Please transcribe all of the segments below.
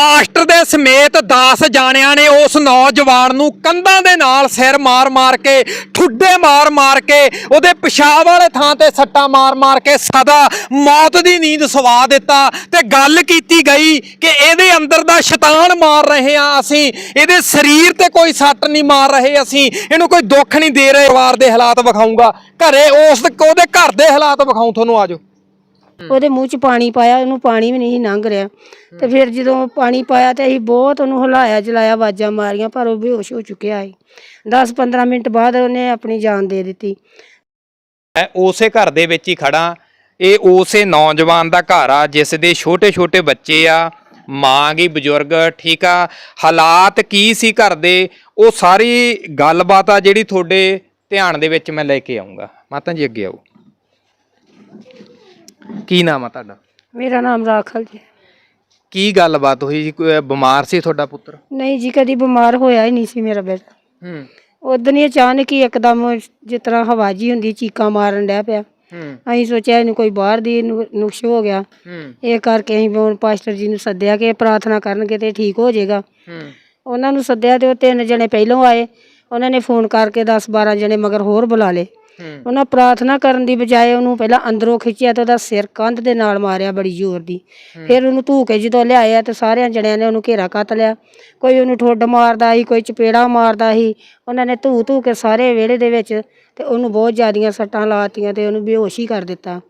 Pastor ਦੇ ਸਮੇਤ 10 ਜਾਣਿਆਂ ਨੇ ਉਸ ਨੌਜਵਾਨ ਨੂੰ ਕੰਧਾਂ ਦੇ ਨਾਲ ਸਿਰ ਮਾਰ-ਮਾਰ ਕੇ, ਠੁੱਡੇ ਮਾਰ-ਮਾਰ ਕੇ, ਉਹਦੇ ਪਿਸ਼ਾਬ ਵਾਲੇ ਥਾਂ ਤੇ ਸੱਟਾਂ ਮਾਰ-ਮਾਰ ਕੇ ਸਦਾ ਮੌਤ ਦੀ ਨੀਂਦ ਸਵਾ ਦਿੱਤਾ ਤੇ ਗੱਲ ਕੀਤੀ ਗਈ ਕਿ ਇਹਦੇ ਅੰਦਰ ਦਾ ਸ਼ੈਤਾਨ ਮਾਰ ਰਹੇ ਆ ਅਸੀਂ, ਇਹਦੇ ਸਰੀਰ ਤੇ ਕੋਈ ਸੱਟ ਨਹੀਂ ਮਾਰ ਰਹੇ ਅਸੀਂ, ਇਹਨੂੰ ਕੋਈ ਦੁੱਖ ਨਹੀਂ ਦੇ ਰਹੇ, ਪਰਿਵਾਰ ਦੇ ਹਾਲਾਤ ਵਿਖਾਊਂਗਾ। ਘਰੇ ਉਸ ਉਹਦੇ ਘਰ ਦੇ ਹਾਲਾਤ ਵਿਖਾਉਂ ਤੁਹਾਨੂੰ ਆਜੋ ਉਹਦੇ ਮੂੰਹ 'ਚ ਪਾਣੀ ਪਾਇਆ ਉਹਨੂੰ ਪਾਣੀ ਵੀ ਨਹੀਂ ਸੀ ਲੰਘ ਰਿਹਾ। ਤੇ ਫਿਰ ਜਦੋਂ ਪਾਣੀ ਪਾਇਆ ਤੇ ਅਸੀਂ ਬਹੁਤ ਉਹਨੂੰ ਹਿਲਾਇਆ ਜਲਾਇਆ ਆਵਾਜ਼ਾਂ ਮਾਰੀਆਂ ਪਰ ਉਹ ਬੇਹੋਸ਼ ਹੋ ਚੁੱਕਿਆ ਸੀ। 10-15 ਮਿੰਟ ਬਾਅਦ ਉਹਨੇ ਆਪਣੀ ਜਾਨ ਦੇ ਦਿੱਤੀ। ਮੈਂ ਉਸੇ ਘਰ ਦੇ ਵਿੱਚ ਹੀ ਖੜਾ ਇਹ ਉਸੇ ਨੌਜਵਾਨ ਦਾ ਘਰ ਆ ਜਿਸ ਦੇ ਛੋਟੇ-ਛੋਟੇ ਬੱਚੇ ਆ ਮਾਂ ਗੀ ਬਜ਼ੁਰਗ ਠੀਕ ਆ। ਹਾਲਾਤ ਕੀ ਸੀ ਘਰ ਦੇ? ਉਹ ਸਾਰੀ ਗੱਲਬਾਤ ਆ ਜਿਹੜੀ ਤੁਹਾਡੇ ਧਿਆਨ ਦੇ ਵਿੱਚ ਮੈਂ ਲੈ ਕੇ ਆਉਂਗਾ ਮਾਤਾ ਜੀ ਅੱਗੇ ਆਓ। ਕੀ ਨਾਮ ਆ ਤੁਹਾਡਾ? ਮੇਰਾ ਨਾਮ ਰਾਖਲ ਜੀ। ਕੀ ਗੱਲਬਾਤ ਹੋਈ ਜੀ? ਕੋਈ ਬਿਮਾਰ ਸੀ ਤੁਹਾਡਾ ਪੁੱਤਰ? ਨਹੀਂ ਜੀ ਕਦੀ ਬਿਮਾਰ ਹੋਇਆ ਹੀ ਨਹੀਂ ਸੀ ਮੇਰਾ ਬੇਟਾ। ਹੂੰ। ਉਦੋਂ ਹੀ ਅਚਾਨਕ ਹੀ ਇੱਕਦਮ ਜਿਸ ਤਰ੍ਹਾਂ ਹਵਾ ਜੀ ਹੁੰਦੀ ਚੀਕਾਂ ਮਾਰਨ ਡਿਆ ਪਿਆ। ਹੂੰ। ਅਸੀਂ ਸੋਚਿਆ ਇਹਨੂੰ ਕੋਈ ਬਾਹਰ ਦੀ ਨੁ- ਨੁਕਸ ਹੋ ਗਿਆ। ਹੂੰ। ਇਹ ਕਰਕੇ ਅਸੀਂ ਹੁਣ ਪਾਸਟਰ ਜੀ ਨੂੰ ਸੱਦਿਆ ਕਿ ਇਹ ਪ੍ਰਾਰਥਨਾ ਕਰਨਗੇ ਤੇ ਠੀਕ ਹੋ ਜਾਏਗਾ। ਹੂੰ। ਉਹਨਾਂ ਨੂੰ ਸੱਦਿਆ ਤੇ ਉਹ ਤਿੰਨ ਜਣੇ ਪਹਿਲੋਂ ਆਏ। ਉਹਨਾਂ ਨੇ ਫੋਨ ਕਰਕੇ 10 12 ਜਣੇ ਮਗਰ ਹੋਰ ਬੁਲਾ ਲਏ। ਉਹਨਾਂ ਪ੍ਰਾਰਥਨਾ ਕਰਨ ਦੀ ਬਜਾਏ ਉਹਨੂੰ ਪਹਿਲਾਂ ਅੰਦਰੋਂ ਖਿੱਚਿਆ ਤੇ ਉਹਦਾ ਸਿਰ ਕੰਧ ਦੇ ਨਾਲ ਮਾਰਿਆ ਬੜੀ ਜ਼ੋਰ ਦੀ। ਫਿਰ ਉਹਨੂੰ ਧੂ ਕੇ ਜਦੋਂ ਲਿਆਇਆ ਤੇ ਸਾਰਿਆਂ ਜਣਿਆਂ ਨੇ ਉਹਨੂੰ ਘੇਰਾ ਕੱਤ ਲਿਆ। ਕੋਈ ਉਹਨੂੰ ਠੁੱਡ ਮਾਰਦਾ ਸੀ ਕੋਈ ਚਪੇੜਾ ਮਾਰਦਾ ਸੀ ਉਹਨਾਂ ਨੇ ਧੂ ਧੂ ਕੇ ਸਾਰੇ ਵਿਹੜੇ ਦੇ ਵਿੱਚ ਤੇ ਉਹਨੂੰ ਬਹੁਤ ਜ਼ਿਆਦੀਆਂ ਸੱਟਾਂ ਲਾਤੀਆਂ ਤੇ ਉਹਨੂੰ ਬੇਹੋਸ਼ ਹੀ ਕਰ ਦਿੱਤਾ।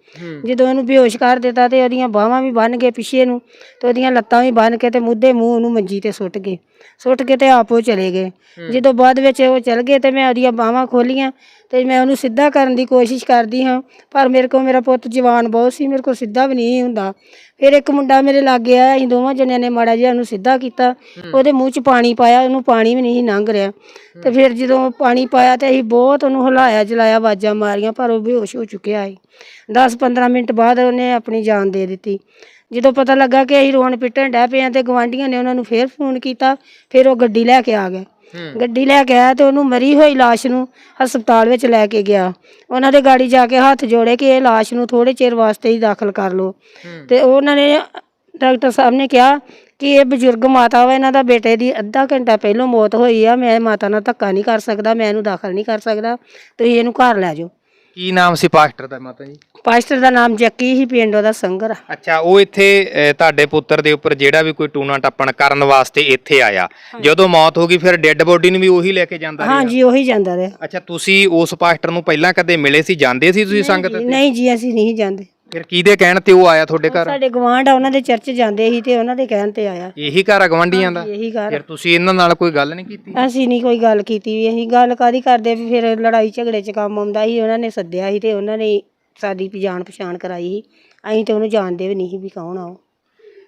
ਜਦੋਂ ਉਹਨੂੰ ਬੇਹੋਸ਼ ਕਰ ਦਿੱਤਾ ਤੇ ਉਹਦੀਆਂ ਬਾਹਾਂ ਵੀ ਬੰਨ ਗਏ ਪਿੱਛੇ ਨੂੰ ਤੇ ਉਹਦੀਆਂ ਲੱਤਾਂ ਵੀ ਬੰਨ ਕੇ ਤੇ ਮੁੱਦੇ ਮੂੰਹ ਉਹਨੂੰ ਮੰਜੀ ਤੇ ਸੁੱਟ ਗਏ। ਸੁੱਟ ਕੇ ਤੇ ਆਪੋ ਚਲੇ ਗਏ। ਜਦੋਂ ਬਾਅਦ ਵਿੱਚ ਉਹ ਚਲ ਗਏ ਤੇ ਮੈਂ ਉਹਦੀਆਂ ਬਾਹਾਂ ਖੋਲੀਆਂ ਤੇ ਮੈਂ ਉਹਨੂੰ ਸਿੱਧਾ ਕਰਨ ਦੀ ਕੋਸ਼ਿਸ਼ ਕਰਦੀ ਹਾਂ ਪਰ ਮੇਰੇ ਕੋਲ ਮੇਰਾ ਪੁੱਤ ਜਵਾਨ ਬਹੁਤ ਸੀ ਮੇਰੇ ਕੋਲ ਸਿੱਧਾ ਵੀ ਨਹੀਂ ਹੁੰਦਾ। ਫਿਰ ਇੱਕ ਮੁੰਡਾ ਮੇਰੇ ਲਾਗੇ ਆਇਆ ਅਸੀਂ ਦੋਵਾਂ ਜਣਿਆਂ ਨੇ ਮਾੜਾ ਜਿਹਾ ਉਹਨੂੰ ਸਿੱਧਾ ਕੀਤਾ। ਉਹਦੇ ਮੂੰਹ 'ਚ ਪਾਣੀ ਪਾਇਆ ਉਹਨੂੰ ਪਾਣੀ ਵੀ ਨਹੀਂ ਲੰਘ ਰਿਹਾ। ਤੇ ਫਿਰ ਜਦੋਂ ਪਾਣੀ ਪਾਇਆ ਤੇ ਅਸੀਂ ਬਹੁਤ ਉਹਨੂੰ ਹਿਲਾਇਆ ਜਲਾਇਆ ਆਵਾਜ਼ਾਂ ਮਾਰੀਆਂ ਪਰ ਉਹ ਬੇਹੋਸ਼ ਹੋ ਚੁੱਕਿਆ ਸੀ। 10-15 ਮਿੰਟ ਬਾਅਦ ਉਹਨੇ ਆਪਣੀ ਜਾਨ ਦੇ ਦਿੱਤੀ। ਜਦੋਂ ਪਤਾ ਲੱਗਾ ਕਿ ਅਸੀਂ ਰੋਣ ਪਿੱਟਣ ਡੈ ਪਏ ਹਾਂ ਤੇ ਗਵਾਂਢੀਆਂ ਨੇ ਉਹਨਾਂ ਨੂੰ ਫੇਰ ਫੋਨ ਕੀਤਾ ਫਿਰ ਉਹ ਗੱਡੀ ਲੈ ਕੇ ਆ ਗਏ। ਗੱਡੀ ਲੈ ਕੇ ਆਇਆ ਤੇ ਉਹਨੂੰ ਮਰੀ ਹੋਈ ਲਾਸ਼ ਨੂੰ ਹਸਪਤਾਲ ਵਿੱਚ ਲੈ ਕੇ ਗਿਆ। ਉਹਨਾਂ ਦੇ ਗਾੜੀ ਜਾ ਕੇ ਹੱਥ ਜੋੜੇ ਕਿ ਇਹ ਲਾਸ਼ ਨੂੰ ਥੋੜੇ ਚਿਰ ਵਾਸਤੇ ਹੀ ਦਾਖਲ ਕਰ ਲਓ। ਤੇ ਉਹਨਾਂ ਨੇ ਡਾਕਟਰ ਸਾਹਿਬ ਨੇ ਕਿਹਾ ਕਿ ਇਹ ਬਜ਼ੁਰਗ ਮਾਤਾ ਵਾ ਇਹਨਾਂ ਦਾ ਬੇਟੇ ਦੀ ਅੱਧਾ ਘੰਟਾ ਪਹਿਲਾਂ ਮੌਤ ਹੋਈ ਆ ਮੈਂ ਮਾਤਾ ਨਾਲ ਧੱਕਾ ਨਹੀਂ ਕਰ ਸਕਦਾ ਮੈਂ ਇਹਨੂੰ ਦਾਖਲ ਨਹੀਂ ਕਰ ਸਕਦਾ ਤੁਸੀਂ ਇਹਨੂੰ ਘਰ ਲੈ ਜਾਓ। ਕੀ ਨਾਮ ਸੀ ਪਾਸਟਰ ਦਾ ਮਾਤਾ ਜੀ? ਪਾਸਟਰ ਦਾ ਨਾਮ ਜੱਕੀ ਹੀ ਪਿੰਡ ਉਹਦਾ ਸੰਗਰ ਆ। ਅੱਛਾ ਉਹ ਇੱਥੇ ਤੁਹਾਡੇ ਪੁੱਤਰ ਦੇ ਉੱਪਰ ਜਿਹੜਾ ਵੀ ਕੋਈ ਟੂਣਾ ਟੱਪਣ ਕਰਨ ਵਾਸਤੇ ਇੱਥੇ ਆਇਆ। ਜਦੋਂ ਮੌਤ ਹੋ ਗਈ ਫਿਰ ਡੈੱਡ ਬੋਡੀ ਨੂੰ ਵੀ ਉਹੀ ਲੈ ਕੇ ਜਾਂਦਾ ਰਿਹਾ? ਹਾਂਜੀ ਉਹੀ ਜਾਂਦਾ ਰਿਹਾ। ਅੱਛਾ ਤੁਸੀਂ ਉਸ ਪਾਸਟਰ ਨੂੰ ਪਹਿਲਾਂ ਕਦੇ ਮਿਲੇ ਸੀ? ਜਾਂਦੇ ਸੀ ਤੁਸੀਂ ਸੰਗਤ? ਨਹੀਂ ਜੀ ਅਸੀਂ ਨਹੀਂ ਜਾਂਦੇ। ਫਿਰ ਕਿਹਦੇ ਕਹਿਣ ਤੇ ਉਹ ਆਇਆ ਤੁਹਾਡੇ ਘਰ? ਸਾਡੇ ਗਵਾਂਢ ਆ ਉਹਨਾਂ ਦੇ ਚਰਚ ਜਾਂਦੇ ਸੀ ਤੇ ਉਹਨਾਂ ਦੇ ਕਹਿਣ ਤੇ ਆਇਆ। ਇਹੀ ਘਰ ਆ ਗਵੰਡੀਆਂ ਦਾ? ਇਹੀ ਗੱਲ ਫਿਰ ਤੁਸੀਂ ਇਹਨਾਂ ਨਾਲ ਕੋਈ ਗੱਲ ਨਹੀਂ ਕੀਤੀ? ਅਸੀਂ ਨਹੀਂ ਕੋਈ ਗੱਲ ਕੀਤੀ ਵੀ ਅਸੀਂ ਗੱਲ ਕਾਦੀ ਕਰਦੇ ਵੀ ਫਿਰ ਲੜਾਈ ਝਗੜੇ 'ਚ ਕੰਮ ਆਉਂਦਾ ਸੀ ਉਹਨਾਂ ਨੇ ਸੱਦਿਆ ਸੀ ਤੇ ਉਹਨਾਂ ਨੇ ਸਾਡੀ ਪਛਾਣ ਪਛਾਣ ਕਰਾਈ ਸੀ। ਅਸੀਂ ਤੇ ਉਹਨੂੰ ਜਾਣਦੇ ਵੀ ਨਹੀਂ ਸੀ ਵੀ ਕੌਣ ਆ ਉਹ।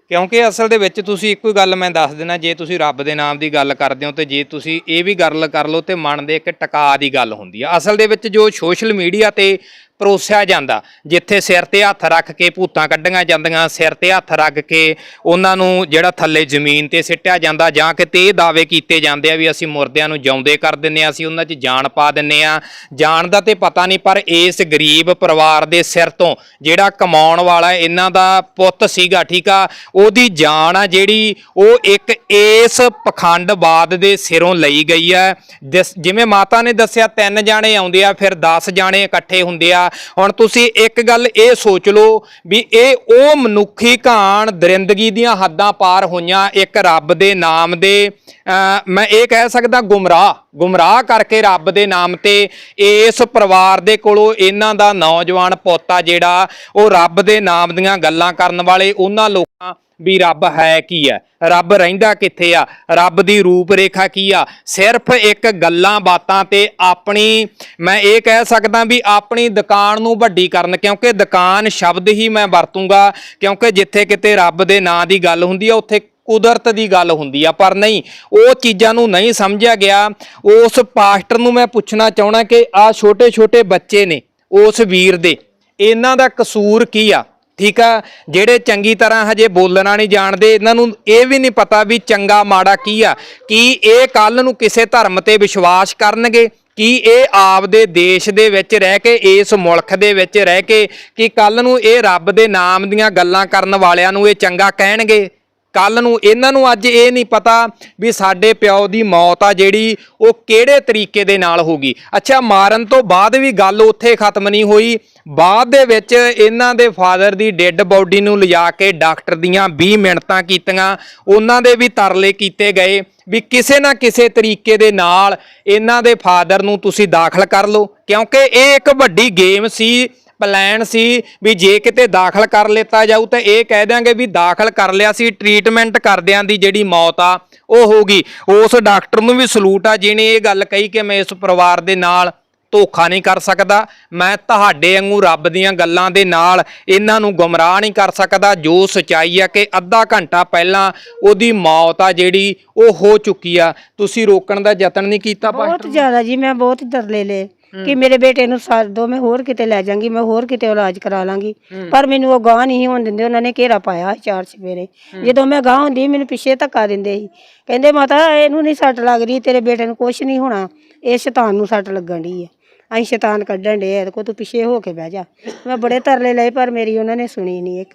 ਕਿਉਂਕਿ ਅਸਲ ਦੇ ਵਿੱਚ ਤੁਸੀਂ ਇੱਕੋ ਹੀ ਗੱਲ ਮੈਂ ਦੱਸ ਦੇਣਾ ਜੇ ਤੁਸੀਂ ਰੱਬ ਦੇ ਨਾਮ ਦੀ ਗੱਲ ਕਰਦੇ ਹੋ ਤੇ ਜੇ ਤੁਸੀਂ ਇਹ ਵੀ ਗੱਲ ਕਰ ਲਓ ਤੇ ਮਨ ਦੇ ਇੱਕ ਟਿਕਾ ਦੀ ਗੱਲ ਹੁੰਦੀ ਆ। ਅਸਲ ਦੇ ਵਿੱਚ ਜੋ ਸੋਸ਼ਲ ਮੀਡੀਆ ਤੇ ਪਰੋਸਿਆ ਜਾਂਦਾ। ਜਿੱਥੇ ਸਿਰ ਤੇ ਹੱਥ ਰੱਖ ਕੇ ਭੂਤਾਂ ਕੱਢੀਆਂ ਜਾਂਦੀਆਂ, ਸਿਰ ਤੇ ਹੱਥ ਰੱਖ ਕੇ ਉਹਨਾਂ ਨੂੰ ਜਿਹੜਾ ਥੱਲੇ ਜ਼ਮੀਨ ਤੇ ਸਿੱਟਿਆ ਜਾਂਦਾ ਜਾਂ ਕਿਤੇ ਇਹ ਦਾਅਵੇ ਕੀਤੇ ਜਾਂਦੇ ਆ ਵੀ ਅਸੀਂ ਮੁਰਦਿਆਂ ਨੂੰ ਜਿਉਂਦੇ ਕਰ ਦਿੰਨੇ ਆ, ਅਸੀਂ ਉਹਨਾਂ 'ਚ ਜਾਨ ਪਾ ਦਿੰਨੇ ਆ। ਜਾਨ ਦਾ ਤੇ ਪਤਾ ਨਹੀਂ, ਪਰ ਇਸ ਗਰੀਬ ਪਰਿਵਾਰ ਦੇ ਸਿਰ ਤੋਂ ਜਿਹੜਾ ਕਮਾਉਣ ਵਾਲਾ ਇਹਨਾਂ ਦਾ ਪੁੱਤ ਸੀਗਾ, ਠੀਕ ਆ, ਉਹਦੀ ਜਾਨ ਆ ਜਿਹੜੀ ਉਹ ਇੱਕ ਇਸ ਪਖੰਡਵਾਦ ਦੇ ਸਿਰੋਂ ਲਈ ਗਈ ਹੈ ਜਿਸ- ਜਿਵੇਂ ਮਾਤਾ ਨੇ ਦੱਸਿਆ, ਤਿੰਨ ਜਾਣੇ ਆਉਂਦੇ ਆ, ਫਿਰ 10 ਜਾਣੇ ਇਕੱਠੇ ਹੁੰਦੇ ਆ। ਹੁਣ ਤੁਸੀਂ ਇੱਕ ਗੱਲ ਇਹ ਸੋਚ ਲਓ ਵੀ ਇਹ ਉਹ ਮਨੁੱਖੀ ਘਾਣ ਦਰਿੰਦਗੀ ਦੀਆਂ ਹੱਦਾਂ ਪਾਰ ਹੋਈਆਂ, ਇੱਕ ਰੱਬ ਦੇ ਨਾਮ ਦੇ, ਅਹ, ਮੈਂ ਇਹ ਕਹਿ ਸਕਦਾ ਗੁੰਮਰਾਹ ਗੁੰਮਰਾਹ ਕਰਕੇ ਰੱਬ ਦੇ ਨਾਮ ਤੇ ਇਸ ਪਰਿਵਾਰ ਦੇ ਕੋਲੋਂ ਇਹਨਾਂ ਦਾ ਨੌਜਵਾਨ ਪੋਤਾ ਜਿਹੜਾ, ਉਹ ਰੱਬ ਦੇ ਨਾਮ ਦੀਆਂ ਗੱਲਾਂ ਕਰਨ ਵਾਲੇ ਉਹਨਾਂ ਲੋਕਾਂ ਵੀ ਰੱਬ ਹੈ ਕੀ ਹੈ? ਰੱਬ ਰਹਿੰਦਾ ਕਿੱਥੇ ਆ? ਰੱਬ ਦੀ ਰੂਪ ਰੇਖਾ ਕੀ ਆ? ਸਿਰਫ ਇੱਕ ਗੱਲਾਂ ਬਾਤਾਂ ਤੇ ਆਪਣੀ, ਮੈਂ ਇਹ ਕਹਿ ਸਕਦਾ ਵੀ ਆਪਣੀ ਦੁਕਾਨ ਨੂੰ ਵੱਡੀ ਕਰਨ, ਕਿਉਂਕਿ ਦੁਕਾਨ ਸ਼ਬਦ ਹੀ ਮੈਂ ਵਰਤੂੰਗਾ, ਕਿਉਂਕਿ ਜਿੱਥੇ ਕਿਤੇ ਰੱਬ ਦੇ ਨਾਂ ਦੀ ਗੱਲ ਹੁੰਦੀ ਆ, ਉੱਥੇ ਕੁਦਰਤ ਦੀ ਗੱਲ ਹੁੰਦੀ ਆ। ਪਰ ਨਹੀਂ, ਉਹ ਚੀਜ਼ਾਂ ਨੂੰ ਨਹੀਂ ਸਮਝਿਆ ਗਿਆ। ਉਸ ਪਾਸਟਰ ਨੂੰ ਮੈਂ ਪੁੱਛਣਾ ਚਾਹਣਾ ਕਿ ਆ ਛੋਟੇ ਛੋਟੇ ਬੱਚੇ ਨੇ, ਉਸ ਵੀਰ ਦੇ, ਇਹਨਾਂ ਦਾ ਕਸੂਰ ਕੀ ਆ? ਠੀਕ ਆ? ਜਿਹੜੇ ਚੰਗੀ ਤਰ੍ਹਾਂ ਹਜੇ ਬੋਲਣਾ ਨਹੀਂ ਜਾਣਦੇ, ਇਹਨਾਂ ਨੂੰ ਇਹ ਵੀ ਨਹੀਂ ਪਤਾ ਵੀ ਚੰਗਾ ਮਾੜਾ ਕੀ ਆ। ਕੀ ਇਹ ਕੱਲ ਨੂੰ ਕਿਸੇ ਧਰਮ ਤੇ ਵਿਸ਼ਵਾਸ ਕਰਨਗੇ? ਕੀ ਇਹ ਆਪਦੇ ਦੇਸ਼ ਦੇ ਵਿੱਚ ਰਹਿ ਕੇ, ਇਸ ਮੁਲਕ ਦੇ ਵਿੱਚ ਰਹਿ ਕੇ, ਕਿ ਕੱਲ ਨੂੰ ਇਹ ਰੱਬ ਦੇ ਨਾਮ ਦੀਆਂ ਗੱਲਾਂ ਕਰਨ ਵਾਲਿਆਂ ਨੂੰ ਇਹ ਚੰਗਾ ਕਹਿਣਗੇ? ਕੱਲ ਨੂੰ ਇਹਨਾਂ ਨੂੰ ਅੱਜ ਇਹ ਨਹੀਂ ਪਤਾ ਵੀ ਸਾਡੇ ਪਿਓ ਦੀ ਮੌਤ ਆ ਜਿਹੜੀ, ਉਹ ਕਿਹੜੇ ਤਰੀਕੇ ਦੇ ਨਾਲ ਹੋਗੀ ਅੱਛਾ, ਮਾਰਨ ਤੋਂ ਬਾਅਦ ਵੀ ਗੱਲ ਉੱਥੇ ਖਤਮ ਨਹੀਂ ਹੋਈ। ਬਾਅਦ ਦੇ ਵਿੱਚ ਇਹਨਾਂ ਦੇ ਫਾਦਰ ਦੀ ਡੈੱਡ ਬੋਡੀ ਨੂੰ ਲਿਜਾ ਕੇ ਡਾਕਟਰ ਦੀਆਂ 20 ਮਿੰਟਾਂ ਕੀਤੀਆਂ। ਉਹਨਾਂ ਦੇ ਵੀ ਤਰਲੇ ਕੀਤੇ ਗਏ ਵੀ ਕਿਸੇ ਨਾ ਕਿਸੇ ਤਰੀਕੇ ਦੇ ਨਾਲ ਇਹਨਾਂ ਦੇ ਫਾਦਰ ਨੂੰ ਤੁਸੀਂ ਦਾਖਲ ਕਰ ਲਓ। ਕਿਉਂਕਿ ਇਹ ਇੱਕ ਵੱਡੀ ਗੇਮ ਸੀ ਪਲਾਨ ਸੀ ਵੀ ਜੇ ਕਿਤੇ ਦਾਖਲ ਕਰ ਲਿੱਤਾ ਜਾਊ ਤਾਂ ਇਹ ਕਹਿ ਦਿਆਂਗੇ ਵੀ ਦਾਖਲ ਕਰ ਲਿਆ ਸੀ ਟ੍ਰੀਟਮੈਂਟ ਕਰਦਿਆਂ ਦੀ ਜਿਹੜੀ ਮੌਤ ਆ ਉਹ ਹੋਗੀ ਉਸ ਡਾਕਟਰ ਨੂੰ ਵੀ ਸਲੂਟ ਆ ਜਿਹਨੇ ਇਹ ਗੱਲ ਕਹੀ ਕਿ ਮੈਂ ਇਸ ਪਰਿਵਾਰ ਦੇ ਨਾਲ ਧੋਖਾ ਨਹੀਂ ਕਰ ਸਕਦਾ ਮੈਂ ਤੁਹਾਡੇ ਵਾਂਗੂ ਰੱਬ ਦੀਆਂ ਗੱਲਾਂ ਦੇ ਨਾਲ ਇਹਨਾਂ ਨੂੰ ਗੁੰਮਰਾਹ ਨਹੀਂ ਕਰ ਸਕਦਾ ਜੋ ਸਚਾਈ ਆ ਕਿ ਅੱਧਾ ਘੰਟਾ ਪਹਿਲਾਂ ਉਹਦੀ ਮੌਤ ਆ ਜਿਹੜੀ ਉਹ ਹੋ ਚੁੱਕੀ ਆ। ਤੁਸੀਂ ਰੋਕਣ ਦਾ ਯਤਨ ਨਹੀਂ ਕੀਤਾ ਬਹੁਤ ਜ਼ਿਆਦਾ ਜੀ ਮੈਂ ਬਹੁਤ ਤਰਲੇ ਲਏ ਕਿ ਮੇਰੇ ਬੇਟੇ ਨੂੰ ਸਾਲ ਦੋ ਮੈਂ ਹੋਰ ਕਿਤੇ ਲੈ ਜਾਵਾਂਗੀ ਮੈਂ ਹੋਰ ਕਿਤੇ ਇਲਾਜ ਕਰਾ ਲਾਂਗੀ। ਪਰ ਮੈਨੂੰ ਉਹ ਗਾਂ ਨਹੀਂ ਹੋਣ ਦਿੰਦੇ ਉਹਨਾਂ ਨੇ ਘੇਰਾ ਪਾਇਆ ਸੀ ਚਾਰ ਚਫੇਰੇ। ਜਦੋਂ ਮੈਂ ਗਾਂ ਹੁੰਦੀ ਮੈਨੂੰ ਪਿੱਛੇ ਧੱਕਾ ਦਿੰਦੇ ਸੀ। ਕਹਿੰਦੇ ਮਾਤਾ ਇਹਨੂੰ ਨਹੀਂ ਸੱਟ ਲੱਗ ਰਹੀ ਤੇਰੇ ਬੇਟੇ ਨੂੰ ਕੁਝ ਨਹੀਂ ਹੋਣਾ। ਇਹ ਸ਼ੈਤਾਨ ਨੂੰ ਸੱਟ ਲੱਗਣ ਦੀ ਹੈ ਅਸੀਂ ਸ਼ੈਤਾਨ ਕੱਢਣ ਦੇ ਇਹਦੇ ਕੋ ਤੂੰ ਪਿੱਛੇ ਹੋ ਕੇ ਬਹਿ ਜਾ। ਮੈਂ ਬੜੇ ਤਰਲੇ ਲਏ ਪਰ ਮੇਰੀ ਉਹਨਾਂ ਨੇ ਸੁਣੀ ਨਹੀਂ ਇੱਕ।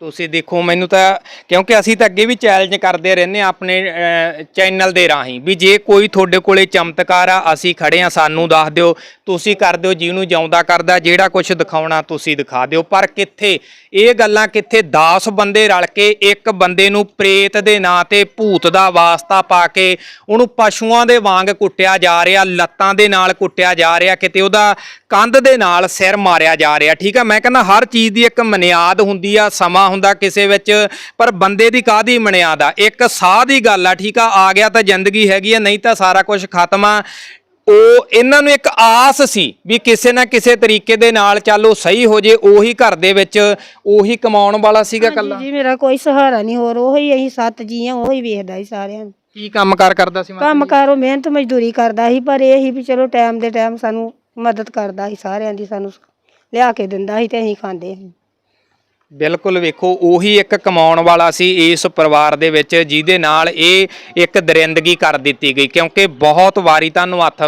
ਤੁਸੀਂ ਦੇਖੋ, ਮੈਨੂੰ ਤਾਂ ਕਿਉਂਕਿ ਅਸੀਂ ਤਾਂ ਅੱਗੇ ਵੀ ਚੈਲੰਜ ਕਰਦੇ ਰਹਿੰਦੇ ਹਾਂ ਆਪਣੇ ਚੈਨਲ ਦੇ ਰਾਹੀਂ ਵੀ ਜੇ ਕੋਈ ਤੁਹਾਡੇ ਕੋਲੇ ਚਮਤਕਾਰ ਆ, ਅਸੀਂ ਖੜੇ ਆ ਸਾਨੂੰ ਦੱਸ ਦਿਓ, ਤੁਸੀਂ ਕਰ ਦਿਓ, ਜਿਹਨੂੰ ਜਾਉਂਦਾ ਕਰਦਾ, ਜਿਹੜਾ ਕੁਝ ਦਿਖਾਉਣਾ ਤੁਸੀਂ ਦਿਖਾ ਦਿਓ। ਪਰ ਕਿੱਥੇ, ਇਹ ਗੱਲਾਂ ਕਿੱਥੇ 10 ਬੰਦੇ ਰਲ ਕੇ ਇੱਕ ਬੰਦੇ ਨੂੰ ਪ੍ਰੇਤ ਦੇ ਨਾਂ ਤੇ ਭੂਤ ਦਾ ਵਾਸਤਾ ਪਾ ਕੇ ਉਹਨੂੰ ਪਸ਼ੂਆਂ ਦੇ ਵਾਂਗ ਕੁੱਟਿਆ ਜਾ ਰਿਹਾ, ਲੱਤਾਂ ਦੇ ਨਾਲ ਕੁੱਟਿਆ ਜਾ ਰਿਹਾ, ਕਿਤੇ ਉਹਦਾ ਕੰਧ ਦੇ ਨਾਲ ਸਿਰ ਮਾਰਿਆ ਜਾ ਰਿਹਾ। ਠੀਕ ਆ, ਮੈਂ ਕਹਿੰਦਾ ਹਰ ਚੀਜ਼ ਦੀ ਇੱਕ ਮਨਿਆਦ ਹੁੰਦੀ ਆ, ਸਮਾਂ ਹੁੰਦਾ ਕਿਸੇ ਵਿੱਚ ਪਰ ਬੰਦੇ ਦੀ ਕਾਦੀ ਮਨਿਆਦ ਆ ਇੱਕ ਸਾਹ ਦੀ ਗੱਲ ਆ ਠੀਕ ਆ? ਆ ਗਿਆ ਤਾਂ ਜ਼ਿੰਦਗੀ ਹੈਗੀ ਆ ਨਹੀਂ ਤਾਂ ਸਾਰਾ ਕੁਝ ਖਤਮ ਆ। ਉਹ ਇਹਨਾਂ ਨੂੰ ਇੱਕ ਆਸ ਸੀ ਵੀ ਕਿਸੇ ਨਾ ਕਿਸੇ ਤਰੀਕੇ ਦੇ ਨਾਲ ਚੱਲ ਉਹ ਸਹੀ ਹੋ ਜੇ ਉਹੀ ਘਰ ਦੇ ਵਿੱਚ ਉਹੀ ਕਮਾਉਣ ਵਾਲਾ ਸੀਗਾ ਕੱਲਾ ਜੀ ਮੇਰਾ ਕੋਈ ਸਹਾਰਾ ਨਹੀਂ ਹੋਰ ਉਹੀ ਅਸੀਂ ਸੱਤ ਜੀ ਆ ਉਹੀ ਵੇਖਦਾ ਸੀ ਸਾਰਿਆਂ ਨੂੰ। ਕੀ ਕੰਮਕਾਰ ਕਰਦਾ ਸੀ ਮਾਤਾ ਕੰਮ ਕਾਰੋ ਮਿਹਨਤ ਮਜ਼ਦੂਰੀ ਕਰਦਾ ਸੀ ਪਰ ਇਹ ਹੀ ਵੀ ਚਲੋ ਟਾਈਮ ਦੇ ਟਾਈਮ ਸਾਨੂੰ ਮਦਦ ਕਰਦਾ ਸੀ ਸਾਰਿਆਂ ਦੀ ਸਾਨੂੰ ਲਿਆ ਕੇ ਦਿੰਦਾ ਸੀ ਤੇ ਅਸੀਂ ਖਾਂਦੇ ਸੀ। ਬਿਲਕੁਲ ਵੇਖੋ, ਉਹੀ ਇੱਕ ਕਮਾਉਣ ਵਾਲਾ ਸੀ ਇਸ ਪਰਿਵਾਰ ਦੇ ਵਿੱਚ, ਜਿਹਦੇ ਨਾਲ ਇਹ ਇੱਕ ਦਰਿੰਦਗੀ ਕਰ ਦਿੱਤੀ ਗਈ। ਕਿਉਂਕਿ ਬਹੁਤ ਵਾਰੀ ਤੁਹਾਨੂੰ ਹੱਥ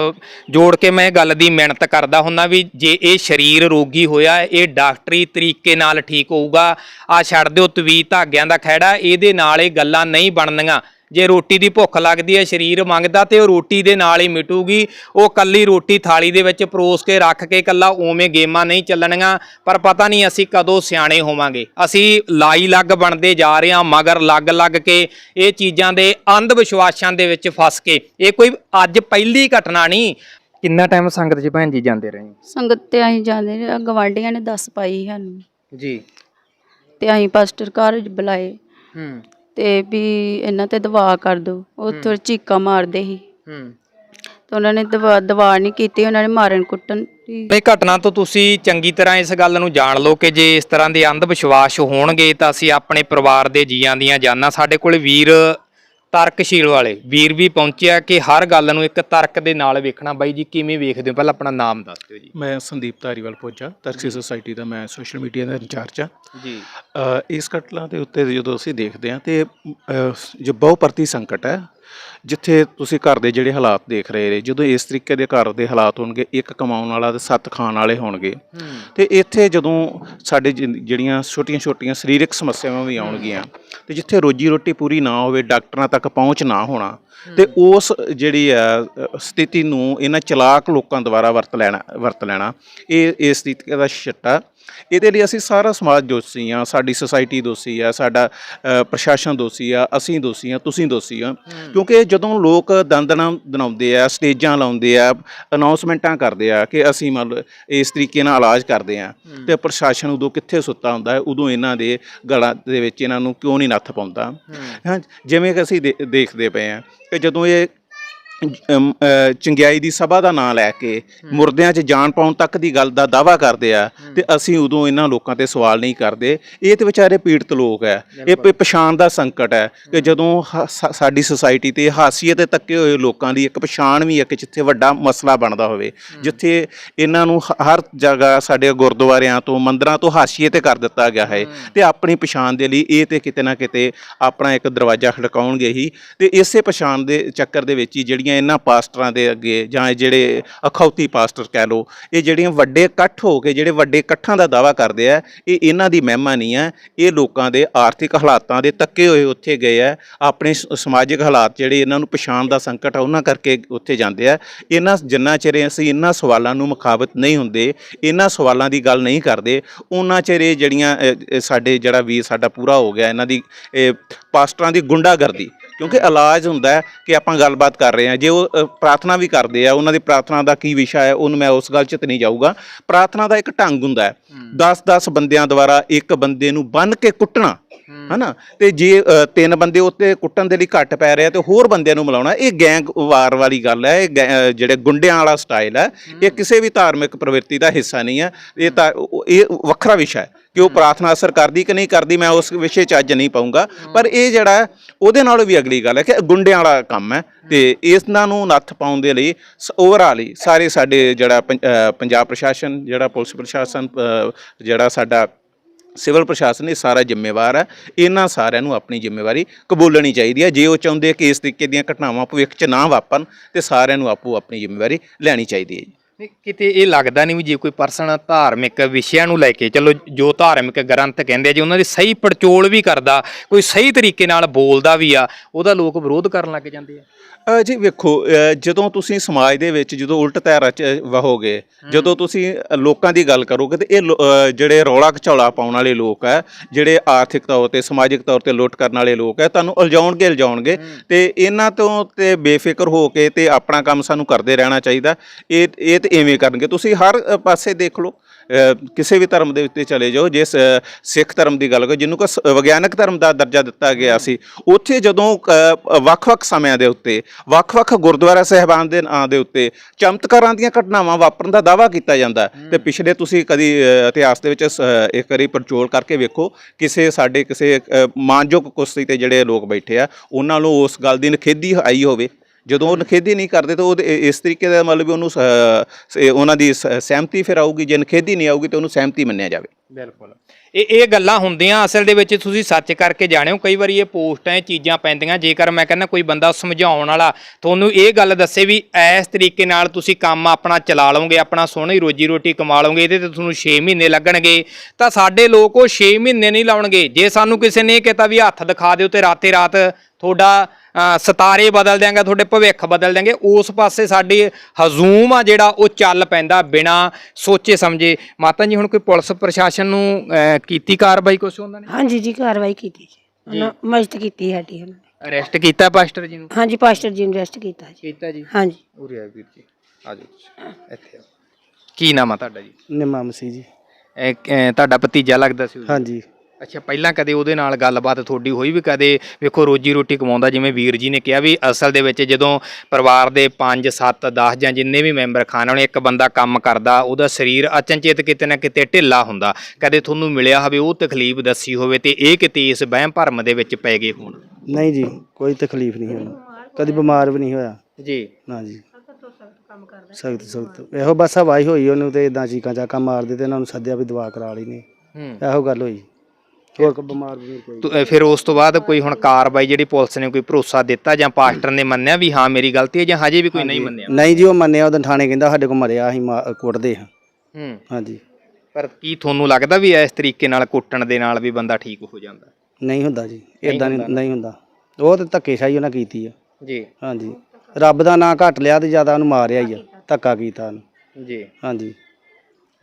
ਜੋੜ ਕੇ ਮੈਂ ਇਹ ਗੱਲ ਦੀ ਮਿਹਨਤ ਕਰਦਾ ਹੁੰਦਾ ਵੀ ਜੇ ਇਹ ਸਰੀਰ ਰੋਗੀ ਹੋਇਆ, ਇਹ ਡਾਕਟਰੀ ਤਰੀਕੇ ਨਾਲ ਠੀਕ ਹੋਊਗਾ ਆ ਛੱਡ ਦਿਓ ਤਵੀ ਧਾਗਿਆਂ ਦਾ ਖਹਿੜਾ, ਇਹਦੇ ਨਾਲ ਇਹ ਗੱਲਾਂ ਨਹੀਂ ਬਣਨੀਆਂ। ਜੇ ਰੋਟੀ ਦੀ ਭੁੱਖ ਲੱਗਦੀ ਹੈ ਸਰੀਰ ਮੰਗਦਾ ਤੇ ਉਹ ਰੋਟੀ ਦੇ ਨਾਲ ਹੀ ਮਿਟੂਗੀ। ਉਹ ਕੱਲੀ ਰੋਟੀ ਥਾਲੀ ਦੇ ਵਿੱਚ ਪਰੋਸ ਕੇ ਰੱਖ ਕੇ ਕੱਲਾ ਉਵੇਂ ਗੇਮਾਂ ਨਹੀਂ ਚੱਲਣੀਆਂ ਪਰ ਪਤਾ ਨਹੀਂ ਅਸੀਂ ਕਦੋਂ ਸਿਆਣੇ ਹੋਵਾਂਗੇ। ਅਸੀਂ ਲਾਈ ਲੱਗ ਬਣਦੇ ਜਾ ਰਹੇ ਹਾਂ ਮਗਰ ਲੱਗ ਲੱਗ ਕੇ ਇਹ ਚੀਜ਼ਾਂ ਦੇ ਅੰਧ ਵਿਸ਼ਵਾਸਾਂ ਦੇ ਵਿੱਚ ਫਸ ਕੇ। ਇਹ ਕੋਈ ਅੱਜ ਪਹਿਲੀ ਘਟਨਾ ਨਹੀਂ। ਕਿੰਨਾ ਟਾਈਮ ਸੰਗਤ 'ਚ ਭੈਣ ਜੀ ਜਾਂਦੇ ਰਹੇ? ਸੰਗਤ ਤੇ ਅਸੀਂ ਜਾਂਦੇ ਰਹੇ। ਗਵਾਂਢੀਆਂ ਨੇ ਦੱਸ ਪਾਈ ਸਾਨੂੰ। ਜੀ। ਤੇ ਅਸੀਂ ਪਾਸਟਰ ਘਰ ਬੁਲਾਏ। ਹੂੰ। ਤੇ ਵੀ ਇਹਨਾਂ ਤੇ ਦਵਾ ਕਰ ਦੋ। ਉੱਥੇ ਚੀਕਾਂ ਮਾਰਦੇ ਸੀ। ਹੂੰ। ਤੇ ਉਹਨਾਂ ਨੇ ਦਵਾ ਦਵਾ ਨਹੀਂ ਕੀਤੀ ਉਹਨਾਂ ਨੇ ਮਾਰਨ ਕੁੱਟਣ ਦੀ। ਇਹ ਘਟਨਾ ਤੋਂ ਤੁਸੀਂ ਚੰਗੀ ਤਰ੍ਹਾਂ ਇਸ ਗੱਲ ਨੂੰ ਜਾਣ ਲਓ ਕਿ ਜੇ ਇਸ ਤਰ੍ਹਾਂ ਦੇ ਅੰਧ ਵਿਸ਼ਵਾਸ ਹੋਣਗੇ ਤਾਂ ਅਸੀਂ ਆਪਣੇ ਪਰਿਵਾਰ ਦੇ ਜੀਆਂ ਦੀਆਂ ਜਾਨਾਂ ਸਾਡੇ ਕੋਲ ਵੀਰ ਤਰਕਸ਼ੀਲ ਵਾਲੇ। ਵੀਰ ਵੀ ਪਹੁੰਚਿਆ ਕਿ ਹਰ ਗੱਲ ਨੂੰ ਇੱਕ ਤਰਕ ਦੇ ਨਾਲ ਵੇਖਣਾ। ਬਾਈ ਜੀ ਕਿਵੇਂ ਵੇਖਦੇ ਹੋ? ਪਹਿਲਾਂ ਆਪਣਾ ਨਾਮ ਦੱਸ ਦਿਓ ਜੀ। ਮੈਂ ਸੰਦੀਪ ਧਾਰੀਵਾਲ ਪਹੁੰਚਾ ਤਰਕਸੀ ਸੁਸਾਇਟੀ ਦਾ ਮੈਂ ਸੋਸ਼ਲ ਮੀਡੀਆ ਦਾ ਇੰਚਾਰਜ ਆ ਜੀ। ਇਸ ਘਟਨਾ ਦੇ ਉੱਤੇ ਜਦੋਂ ਅਸੀਂ ਦੇਖਦੇ ਹਾਂ ਤੇ ਜੋ ਬਹੁ ਪ੍ਰਤੀ ਸੰਕਟ ਹੈ ਜਿੱਥੇ ਤੁਸੀਂ ਘਰ ਦੇ ਜਿਹੜੇ ਹਾਲਾਤ ਦੇਖ ਰਹੇ ਨੇ ਜਦੋਂ ਇਸ ਤਰੀਕੇ ਦੇ ਘਰ ਦੇ ਹਾਲਾਤ ਹੋਣਗੇ ਇੱਕ ਕਮਾਉਣ ਵਾਲਾ ਤੇ ਸੱਤ ਖਾਣ ਵਾਲੇ ਹੋਣਗੇ। ਤੇ ਇੱਥੇ ਜਦੋਂ ਸਾਡੇ ਜਿਹੜੀਆਂ ਛੋਟੀਆਂ-ਛੋਟੀਆਂ ਸਰੀਰਕ ਸਮੱਸਿਆਵਾਂ ਵੀ ਆਉਣਗੀਆਂ ਤੇ ਜਿੱਥੇ ਰੋਜੀ ਰੋਟੀ ਪੂਰੀ ਨਾ ਹੋਵੇ ਡਾਕਟਰਾਂ ਤੱਕ ਪਹੁੰਚ ਨਾ ਹੋਣਾ ਤੇ ਉਸ ਜਿਹੜੀ ਆ ਅ, ਸਥਿਤੀ ਨੂੰ ਇਹਨਾਂ ਚਲਾਕ ਲੋਕਾਂ ਦੁਆਰਾ ਵਰਤ ਲੈਣਾ ਵਰਤ ਲੈਣਾ ਇਹ ਇਸ ਸਥਿਤੀ ਦਾ ਛੱਟਾ ਇਹਦੇ ਲਈ ਅਸੀਂ ਸਾਰਾ ਸਮਾਜ ਦੋਸ਼ੀ ਆ ਸਾਡੀ ਸੁਸਾਇਟੀ ਦੋਸ਼ੀ ਆ ਸਾਡਾ ਅ, ਪ੍ਰਸ਼ਾਸਨ ਦੋਸ਼ੀ ਆ ਅਸੀਂ ਦੋਸ਼ੀ ਆ ਤੁਸੀਂ ਦੋਸ਼ੀ ਆ ਕਿਉਂਕਿ ਜਦੋਂ ਲੋਕ ਦੰਦਣਾ ਦਨਾਉਂਦੇ ਆ ਸਟੇਜਾਂ ਲਾਉਂਦੇ ਆ ਅਨਾਉਂਸਮੈਂਟਾਂ ਕਰਦੇ ਆ ਕਿ ਅਸੀਂ ਮੰਨ ਲਓ ਇਸ ਤਰੀਕੇ ਨਾਲ ਇਲਾਜ ਕਰਦੇ ਆ ਤੇ ਪ੍ਰਸ਼ਾਸਨ ਉਦੋਂ ਕਿੱਥੇ ਸੁੱਤਾ ਹੁੰਦਾ ਹੈ ਉਦੋਂ ਇਹਨਾਂ ਦੇ ਗਲਾਂ ਦੇ ਵਿੱਚ ਇਹਨਾਂ ਨੂੰ ਕਿਉਂ ਨਹੀਂ ਨੱਥ ਪਾਉਂਦਾ। ਹਾਂ ਜਿਵੇਂ ਕਿ ਅਸੀਂ ਦੇ- ਦੇਖਦੇ ਪਏ ਆ ਕਿ ਜਦੋਂ ਇਹ ਚੰਗਿਆਈ ਦੀ ਸਭਾ ਦਾ ਨਾਂ ਲੈ ਕੇ ਮੁਰਦਿਆਂ 'ਚ ਜਾਨ ਪਾਉਣ ਤੱਕ ਦੀ ਗੱਲ ਦਾ ਦਾਵਾ ਕਰਦੇ ਆ ਤੇ ਅਸੀਂ ਉਦੋਂ ਇਹਨਾਂ ਲੋਕਾਂ ਤੇ ਸਵਾਲ ਨਹੀਂ ਕਰਦੇ। ਇਹ ਤੇ ਵਿਚਾਰੇ ਪੀੜਤ ਲੋਕ ਹੈ ਇਹ ਪ- ਪਛਾਣ ਦਾ ਸੰਕਟ ਹੈ ਕਿ ਜਦੋਂ ਹ- ਸਾ- ਸਾਡੀ ਸੁਸਾਇਟੀ ਤੇ ਹਾਸੀਏ ਤੇ ਤੱਕੇ ਹੋਏ ਲੋਕਾਂ ਦੀ ਇੱਕ ਪਛਾਣ ਵੀ ਹੈ ਕਿ ਜਿੱਥੇ ਵੱਡਾ ਮਸਲਾ ਬਣਦਾ ਹੋਵੇ ਜਿੱਥੇ ਇਹਨਾਂ ਨੂੰ ਹ- ਹਰ ਜਗ੍ਹਾ ਸਾਡੇ ਗੁਰਦੁਆਰਿਆਂ ਤੋਂ ਮੰਦਰਾਂ ਤੋਂ ਹਾਸੀਏ ਤੇ ਕਰ ਦਿੱਤਾ ਗਿਆ ਹੈ। ਤੇ ਆਪਣੀ ਪਛਾਣ ਦੇ ਲਈ ਇਹ ਤੇ ਕਿਤੇ ਨਾ ਕਿਤੇ ਆਪਣਾ ਇੱਕ ਦਰਵਾਜ਼ਾ ਖੜਕਾਉਣਗੇ ਹੀ ਤੇ ਇਸੇ ਪਛਾਣ ਦੇ ਚੱਕਰ ਦੇ ਵਿੱਚ ਹੀ ਜਿਹੜੀਆਂ ਜਿਹੜੀਆਂ ਇਹਨਾਂ ਪਾਸਟਰਾਂ ਦੇ ਅੱਗੇ ਜਾਂ ਇਹ ਜਿਹੜੇ ਅਖੌਤੀ ਪਾਸਟਰ ਕਹਿ ਲੋ ਇਹ ਜਿਹੜੀਆਂ ਵੱਡੇ ਇਕੱਠ ਹੋ ਕੇ ਜਿਹੜੇ ਵੱਡੇ ਇਕੱਠਾਂ ਦਾ ਦਾਵਾ ਕਰਦੇ ਆ, ਇਹ ਇਹਨਾਂ ਦੀ ਮਹਿਮਾ ਨਹੀਂ ਹੈ ਇਹ ਲੋਕਾਂ ਦੇ ਆਰਥਿਕ ਹਾਲਾਤਾਂ ਦੇ ਤੱਕੇ ਹੋਏ ਉੱਥੇ ਗਏ ਆ। ਆਪਣੇ ਸਮਾਜਿਕ ਹਾਲਾਤ ਜਿਹੜੇ ਇਹਨਾਂ ਨੂੰ ਪਛਾਣ ਦਾ ਸੰਕਟ ਆ, ਉਹਨਾਂ ਕਰਕੇ ਉੱਥੇ ਜਾਂਦੇ ਆ। ਇਹਨਾਂ ਜਿੰਨਾ ਚਿਰ ਅਸੀਂ ਇਹਨਾਂ ਸਵਾਲਾਂ ਨੂੰ ਮੁਖਾਬਤ ਨਹੀਂ ਹੁੰਦੇ, ਇਹਨਾਂ ਸਵਾਲਾਂ ਦੀ ਗੱਲ ਨਹੀਂ ਕਰਦੇ, ਉਹਨਾਂ ਚਿਰ ਇਹ ਜਿਹੜੀਆਂ ਸਾਡੇ ਜਿਹੜਾ ਵੀਰ ਸਾਡਾ ਪੂਰਾ ਹੋ ਗਿਆ, ਇਹਨਾਂ ਦੀ, ਇਹ ਪਾਸਟਰਾਂ ਦੀ ਗੁੰਡਾਗਰਦੀ ਕਿਉਂਕਿ ਇਲਾਜ ਹੁੰਦਾ ਹੈ ਕਿ ਆਪਾਂ ਗੱਲਬਾਤ ਕਰ ਰਹੇ ਹਾਂ। ਜੇ ਉਹ ਅ, ਪ੍ਰਾਰਥਨਾ ਵੀ ਕਰਦੇ ਆ ਉਹਨਾਂ ਦੀ ਪ੍ਰਾਰਥਨਾ ਦਾ ਕੀ ਵਿਸ਼ਾ ਹੈ ਉਹਨੂੰ ਮੈਂ ਉਸ ਗੱਲ 'ਚ ਤੇ ਨਹੀਂ ਜਾਊਗਾ। ਪ੍ਰਾਰਥਨਾ ਦਾ ਇੱਕ ਢੰਗ ਹੁੰਦਾ ਹੈ। 10-10 ਬੰਦਿਆਂ ਦੁਆਰਾ ਇੱਕ ਬੰਦੇ ਨੂੰ ਬੰਨ ਕੇ ਕੁੱਟਣਾ ਹਨਾ? ਤੇ ਜੇ ਅ, ਤਿੰਨ ਬੰਦੇ ਉੱਤੇ ਕੁੱਟਣ ਦੇ ਲਈ ਘੱਟ ਪੈ ਰਹੇ ਤੇ ਹੋਰ ਬੰਦਿਆਂ ਨੂੰ ਮਿਲਾਉਣਾ ਇਹ ਗੈਂਗ ਵਾਰ ਵਾਲੀ ਗੱਲ ਹੈ। ਇਹ ਗੈ- ਅ, ਜਿਹੜੇ ਗੁੰਡਿਆਂ ਵਾਲਾ ਸਟਾਈਲ ਹੈ ਇਹ ਕਿਸੇ ਵੀ ਧਾਰਮਿਕ ਪ੍ਰਵਿਰਤੀ ਦਾ ਹਿੱਸਾ ਨਹੀਂ ਹੈ। ਇਹ ਤਾਂ ਉਹ- ਇਹ ਵੱਖਰਾ ਵਿਸ਼ਾ ਹੈ। ਕਿ ਉਹ ਪ੍ਰਾਰਥਨਾ ਅਸਰ ਕਰਦੀ ਕਿ ਨਹੀਂ ਕਰਦੀ ਮੈਂ ਉਸ ਵਿਸ਼ੇ 'ਚ ਅੱਜ ਨਹੀਂ ਪਾਉਂਗਾ ਪਰ ਇਹ ਜਿਹੜਾ ਉਹਦੇ ਨਾਲੋਂ ਵੀ ਅਗਲੀ ਗੱਲ ਹੈ ਕਿ ਗੁੰਡਿਆਂ ਵਾਲਾ ਕੰਮ ਹੈ ਤੇ ਇਹਨਾਂ ਨੂੰ ਨੱਥ ਪਾਉਣ ਦੇ ਲਈ ਓਵਰਆਲ ਹੀ ਸਾਰੇ ਸਾਡੇ ਜਿਹੜਾ ਪੰਜਾਬ ਪ੍ਰਸ਼ਾਸਨ ਜਿਹੜਾ ਪੁਲਿਸ ਪ੍ਰਸ਼ਾਸਨ ਜਿਹੜਾ ਸਾਡਾ ਸਿਵਲ ਪ੍ਰਸ਼ਾਸਨ ਇਹ ਸਾਰਾ ਜ਼ਿੰਮੇਵਾਰ ਹੈ। ਇਹਨਾਂ ਸਾਰਿਆਂ ਨੂੰ ਆਪਣੀ ਜ਼ਿੰਮੇਵਾਰੀ ਕਬੂਲਣੀ ਚਾਹੀਦੀ ਹੈ। ਜੇ ਉਹ ਚਾਹੁੰਦੇ ਕਿ ਇਸ ਤਰੀਕੇ ਦੀਆਂ ਘਟਨਾਵਾਂ ਭਵਿੱਖ 'ਚ ਨਾ ਵਾਪਰਨ ਤੇ ਸਾਰਿਆਂ ਨੂੰ ਆਪੋ ਆਪਣੀ ਜ਼ਿੰਮੇਵਾਰੀ ਲੈਣੀ ਚਾਹੀਦੀ ਹੈ ਨਹੀਂ, ਕਿਤੇ ਇਹ ਲੱਗਦਾ ਨਹੀਂ ਵੀ ਜੇ ਕੋਈ ਪਰਸਨ ਧਾਰਮਿਕ ਵਿਸ਼ਿਆਂ ਨੂੰ ਲੈ ਕੇ ਚਲੋ ਜੋ ਧਾਰਮਿਕ ਗ੍ਰੰਥ ਕਹਿੰਦੇ ਆ ਜੇ ਉਹਨਾਂ ਦੀ ਸਹੀ ਪੜਚੋਲ ਵੀ ਕਰਦਾ ਕੋਈ ਸਹੀ ਤਰੀਕੇ ਨਾਲ ਬੋਲਦਾ ਵੀ ਆ ਉਹਦਾ ਲੋਕ ਵਿਰੋਧ ਕਰਨ ਲੱਗ ਜਾਂਦੇ ਆ। ਜੀ ਵੇਖੋ ਜਦੋਂ ਤੁਸੀਂ ਸਮਾਜ ਦੇ ਵਿੱਚ ਜਦੋਂ ਉਲਟ ਧੈਰਾ ਚ ਵਹੋਗੇ ਜਦੋਂ ਤੁਸੀਂ ਲੋਕਾਂ ਦੀ ਗੱਲ ਕਰੋਗੇ ਤੇ ਇਹ ਜਿਹੜੇ ਰੌਲਾ ਘਚੌਲਾ ਪਾਉਣ ਵਾਲੇ ਲੋਕ ਹੈ ਜਿਹੜੇ ਆਰਥਿਕ ਤੌਰ ਤੇ ਸਮਾਜਿਕ ਤੌਰ ਤੇ ਲੁੱਟ ਕਰਨ ਵਾਲੇ ਲੋਕ ਹੈ ਤੁਹਾਨੂੰ ਉਲਝਾਉਣਗੇ ਉਲਝਾਉਣਗੇ ਤੇ ਇਹਨਾਂ ਤੋਂ ਤੇ ਬੇਫਿਕਰ ਹੋ ਕੇ ਤੇ ਆਪਣਾ ਕੰਮ ਸਾਨੂੰ ਕਰਦੇ ਰਹਿਣਾ ਚਾਹੀਦਾ। ਇਹ ਇਹ ਤੇ ਐਵੇਂ ਕਰਨਗੇ। ਤੁਸੀਂ ਹਰ ਪਾਸੇ ਦੇਖ ਲਓ ਕਿਸੇ ਵੀ ਧਰਮ ਦੇ ਉੱਤੇ ਚਲੇ ਜਾਓ ਜੇ ਸ- ਸਿੱਖ ਧਰਮ ਦੀ ਗੱਲ ਕਰੋ ਜਿਹਨੂੰ ਕਿ ਵਿਗਿਆਨਕ ਧਰਮ ਦਾ ਦਰਜਾ ਦਿੱਤਾ ਗਿਆ ਸੀ ਉੱਥੇ ਜਦੋਂ ਵੱਖ-ਵੱਖ ਸਮਿਆਂ ਦੇ ਉੱਤੇ ਵੱਖ-ਵੱਖ ਗੁਰਦੁਆਰਾ ਸਾਹਿਬਾਨ ਦੇ ਨਾਂ ਦੇ ਉੱਤੇ ਚਮਤਕਾਰਾਂ ਦੀਆਂ ਘਟਨਾਵਾਂ ਵਾਪਰਨ ਦਾ ਦਾਵਾ ਕੀਤਾ ਜਾਂਦਾ। ਤੇ ਪਿਛਲੇ ਤੁਸੀਂ ਕਦੀ ਇਤਿਹਾਸ ਦੇ ਵਿੱਚ ਇੱਕ ਵਾਰੀ ਪਰਚੋਲ ਕਰਕੇ ਵੇਖੋ ਕਿਸੇ ਸਾਡੇ ਕਿਸੇ ਮਾਨਯੋਗ ਕੁਸ਼ਤੀ ਤੇ ਜਿਹੜੇ ਲੋਕ ਬੈਠੇ ਆ ਉਹਨਾਂ ਨੂੰ ਉਸ ਗੱਲ ਦੀ ਨਖੇਦੀ ਆਈ ਹੋਵੇ ਜਦੋਂ ਉਹ ਨਖੇਦੀ ਨਹੀਂ ਕਰਦੇ ਤਾਂ ਉਹ ਇਸ ਤਰੀਕੇ ਦਾ ਮਤਲਬ ਵੀ ਉਹਨੂੰ ਉਹਨਾਂ ਦੀ ਸ- ਸਹਿਮਤੀ ਫਿਰ ਆਊਗੀ, ਜੇ ਨਖੇਦੀ ਨਹੀਂ ਆਊਗੀ ਤਾਂ ਉਹਨੂੰ ਸਹਿਮਤੀ ਮੰਨਿਆ ਜਾਵੇ। ਬਿਲਕੁਲ। ਇਹ ਇਹ ਗੱਲਾਂ ਹੁੰਦੀਆਂ ਅਸਲ ਦੇ ਵਿੱਚ ਤੁਸੀਂ ਸੱਚ ਕਰਕੇ ਜਾਣਿਓ, ਕਈ ਵਾਰੀ ਇਹ ਪੋਸਟਾਂ ਇਹ ਚੀਜ਼ਾਂ ਪੈਂਦੀਆਂ, ਜੇਕਰ ਮੈਂ ਕਹਿੰਦਾ ਕੋਈ ਬੰਦਾ ਸਮਝਾਉਣ ਵਾਲਾ ਤੁਹਾਨੂੰ ਇਹ ਗੱਲ ਦੱਸੇ ਵੀ ਇਸ ਤਰੀਕੇ ਨਾਲ ਤੁਸੀਂ ਕੰਮ ਆਪਣਾ ਚਲਾ ਲਓਗੇ ਆਪਣਾ ਸੋਹਣੀ ਰੋਜੀ ਰੋਟੀ ਕਮਾ ਲਓਗੇ ਇਹਦੇ ਤੇ ਤੁਹਾਨੂੰ 6 ਮਹੀਨੇ ਲੱਗਣਗੇ, ਤਾਂ ਸਾਡੇ ਲੋਕ ਉਹ 6 ਮਹੀਨੇ ਨਹੀਂ ਲਾਉਣਗੇ। ਜੇ ਸਾਨੂੰ ਕਿਸੇ ਨੇ ਇਹ ਕਹਤਾ ਵੀ ਹੱਥ ਦਿਖਾ ਦਿਓ ਤੇ ਰਾਤੇ ਰਾਤ ਤੁਹਾਡਾ ਸਤਾਰੇ ਬਦਲ ਦਿਆਂਗੇ ਤੁਹਾਡੇ ਭਵਿੱਖ ਬਦਲ ਦਿਆਂਗੇ। ਉਸ ਪਾਸੇ ਸਾਡੀ ਹਜ਼ੂਮ ਆ ਜਿਹੜਾ ਉਹ ਚੱਲ ਪੈਂਦਾ ਬਿਨਾ ਸੋਚੇ ਸਮਝੇ। ਮਾਤਾ ਜੀ ਹੁਣ ਕੋਈ ਪੁਲਿਸ ਪ੍ਰਸ਼ਾਸਨ ਨੂੰ ਕੀਤੀ ਕਾਰਵਾਈ ਕੁਛ ਉਹਨਾਂ ਨੇ? ਹਾਂਜੀ ਜੀ ਕਾਰਵਾਈ ਕੀਤੀ ਜੀ। ਉਹਨਾਂ ਮਦਦ ਕੀਤੀ ਸਾਡੀ ਉਹਨਾਂ ਨੇ। ਅਰੈਸਟ ਕੀਤਾ ਪਾਸਟਰ ਜੀ ਨੂੰ? ਹਾਂਜੀ ਪਾਸਟਰ ਜੀ ਨੂੰ ਅਰੈਸਟ ਕੀਤਾ ਜੀ। ਕੀਤਾ ਜੀ? ਹਾਂਜੀ। ਉਰੇ ਆ ਵੀਰ ਜੀ ਆ ਜਾਓ ਤੁਸੀਂ, ਇੱਥੇ ਆਓ ਕੀ ਨਾਮ ਆ ਤੁਹਾਡਾ ਜੀ? ਨਿਮਾ ਮਸੀਹ ਜੀ। ਤੁਹਾਡਾ ਭਤੀਜਾ ਲੱਗਦਾ ਸੀ? ਹਾਂਜੀ। ਅੱਛਾ ਪਹਿਲਾਂ ਕਦੇ ਉਹਦੇ ਨਾਲ ਗੱਲਬਾਤ ਤੁਹਾਡੀ ਹੋਈ ਵੀ ਕਦੇ? ਵੇਖੋ ਰੋਜੀ ਰੋਟੀ ਕਮਾਉਂਦਾ ਜਿਵੇਂ ਵੀਰ ਜੀ ਨੇ ਕਿਹਾ ਵੀ ਅਸਲ ਦੇ ਵਿੱਚ ਜਦੋਂ ਪਰਿਵਾਰ ਦੇ 5 7 10 ਜਾਂ ਜਿੰਨੇ ਵੀ ਮੈਂਬਰ ਖਾਣ ਵਾਲੇ ਇੱਕ ਬੰਦਾ ਕੰਮ ਕਰਦਾ ਉਹਦਾ ਸਰੀਰ ਅਚਨਚੇਤ ਕਿਤੇ ਨਾ ਕਿਤੇ ਢਿੱਲਾ ਹੁੰਦਾ। ਕਦੇ ਤੁਹਾਨੂੰ ਮਿਲਿਆ ਹੋਵੇ ਉਹ ਤਕਲੀਫ ਦੱਸੀ ਹੋਵੇ ਤੇ ਇਹ ਕਿਤੇ ਇਸ ਵਹਿਮ ਭਰਮ ਦੇ ਵਿੱਚ ਪੈ ਗਏ ਹੋਣ? ਨਹੀਂ ਜੀ ਕੋਈ ਤਕਲੀਫ ਨਹੀਂ ਹੋਈ। ਕਦੀ ਬਿਮਾਰ ਵੀ ਨਹੀਂ ਹੋਇਆ। ਜੀ। ਨਾ ਜੀ। ਸਖਤ ਸਖਤ ਇਹੋ ਬਸ ਹਵਾਈ ਹੋਈ ਉਹਨੂੰ ਤੇ ਇਦਾਂ ਚੀਕਾਂ ਚਾਕਾਂ ਮਾਰਦੇ ਤੇ ਇਹਨਾਂ ਨੂੰ ਸੱਦਿਆ ਵੀ ਦਵਾ ਕਰਾ ਲਈ ਨੇ ਹੂੰ। ਇਹੋ ਗੱਲ ਹੋਈ। ਹੋਰ ਕੋਈ ਬਿਮਾਰ ਵੀ ਨਹੀਂ ਕੋਈ ਤੋ, ਅ, ਫਿਰ ਉਸ ਤੋਂ ਬਾਅਦ ਕੋਈ ਹੁਣ ਕਾਰਵਾਈ ਜਿਹੜੀ ਪੁਲਿਸ ਨੇ ਕੋਈ ਭਰੋਸਾ ਦਿੱਤਾ ਜਾਂ ਪਾਸਟਰ ਨੇ ਮੰਨਿਆ ਵੀ ਹਾਂ ਮੇਰੀ ਗਲਤੀ ਹੈ ਜਾਂ ਹਜੇ ਵੀ ਕੋਈ ਨਹੀਂ ਮੰਨਿਆ? ਨਹੀਂ ਜੀ ਉਹ ਮੰਨਿਆ ਉਹਦੋਂ ਥਾਣੇ ਕਹਿੰਦਾ ਸਾਡੇ ਕੋਲ ਮਰਿਆ ਅਸੀਂ ਮਾ- ਕੁੱਟਦੇ ਹਾਂ। ਹੂੰ। ਹਾਂਜੀ। ਪਰ ਕੀ ਤੁਹਾਨੂੰ ਲੱਗਦਾ ਵੀ ਇਸ ਤਰੀਕੇ ਨਾਲ ਕੁੱਟਣ ਦੇ ਨਾਲ ਵੀ ਬੰਦਾ ਠੀਕ ਹੋ ਜਾਂਦਾ? ਨਹੀਂ ਹੁੰਦਾ ਜੀ ਇਦਾਂ ਨਹੀਂ ਨਹੀਂ ਹੁੰਦਾ। ਉਹ ਤੇ ਧੱਕੇਸ਼ਾਹੀ ਉਹਨਾਂ ਕੀਤੀ ਆ। ਜੀ। ਹਾਂਜੀ। ਰੱਬ ਦਾ ਨਾਂ ਘੱਟ ਲਿਆ ਤੇ ਜ਼ਿਆਦਾ ਉਹਨੂੰ ਮਾਰਿਆ ਹੀ ਆ ਧੱਕਾ ਕੀਤਾ ਉਹਨੂੰ। ਜੀ। ਹਾਂਜੀ।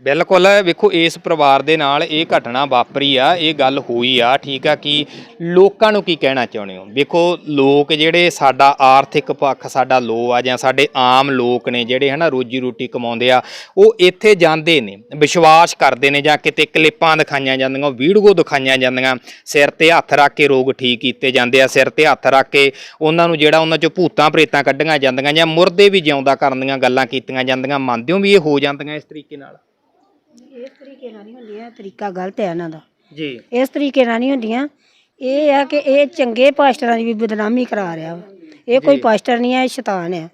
ਬਿਲਕੁਲ, ਵੇਖੋ, ਇਸ ਪਰਿਵਾਰ ਦੇ ਨਾਲ ਇਹ ਘਟਨਾ ਵਾਪਰੀ ਆ, ਇਹ ਗੱਲ ਹੋਈ ਆ, ਠੀਕ ਆ ਕਿ ਲੋਕਾਂ ਨੂੰ ਕੀ ਕਹਿਣਾ ਚਾਹੁੰਦੇ ਹੋ? ਵੇਖੋ, ਲੋਕ ਜਿਹੜੇ ਸਾਡਾ ਆਰਥਿਕ ਪੱਖ, ਸਾਡਾ ਲੋ ਆ, ਜਾਂ ਸਾਡੇ ਆਮ ਲੋਕ ਨੇ ਜਿਹੜੇ ਹਨਾ ਰੋਜੀ ਰੋਟੀ ਕਮਾਉਂਦੇ ਆ, ਉਹ ਇੱਥੇ ਜਾਂਦੇ ਨੇ, ਵਿਸ਼ਵਾਸ ਕਰਦੇ ਨੇ, ਜਾਂ ਕਿਤੇ ਕਲਿੱਪਾਂ ਦਿਖਾਈਆਂ ਜਾਂਦੀਆਂ ਵੀਡੀਓ ਦਿਖਾਈਆਂ ਜਾਂਦੀਆਂ, ਸਿਰ ਤੇ ਹੱਥ ਰੱਖ ਕੇ ਰੋਗ ਠੀਕ ਕੀਤੇ ਜਾਂਦੇ ਆ, ਸਿਰ ਤੇ ਹੱਥ ਰੱਖ ਕੇ ਉਹਨਾਂ ਨੂੰ ਜਿਹੜਾ ਉਹਨਾਂ ਚੋਂ ਭੂਤਾਂ ਪ੍ਰੇਤਾਂ ਕੱਢੀਆਂ ਜਾਂਦੀਆਂ, ਜਾਂ ਮੁਰਦੇ ਵੀ ਜਿਉਂਦਾ ਕਰਨ ਦੀਆਂ ਗੱਲਾਂ ਕੀਤੀਆਂ ਜਾਂਦੀਆਂ, ਮੰਨਦੇ ਹੋ ਵੀ ਇਹ ਹੋ ਜਾਂਦੀਆਂ ਇਸ ਤਰੀਕੇ ਨਾਲ? ਇਸ ਤਰੀਕੇ ਨਾਲ ਨਹੀਂ ਹੁੰਦੀਆਂ ਤਰੀਕਾ ਗਲਤ ਹੈ ਇਹਨਾਂ ਦਾ। ਜੀ। ਇਸ ਤਰੀਕੇ ਨਾਲ ਨਹੀਂ ਹੁੰਦੀਆਂ। ਇਹ ਆ ਕਿ ਇਹ ਚੰਗੇ ਪਾਸਟਰਾਂ ਦੀ ਵੀ ਬਦਨਾਮੀ ਕਰਾ ਰਿਹਾ ਵਾ। ਇਹ ਕੋਈ ਪਾਸਟਰ ਨਹੀਂ ਹੈ ਇਹ ਸ਼ੈਤਾਨ ਹੈ।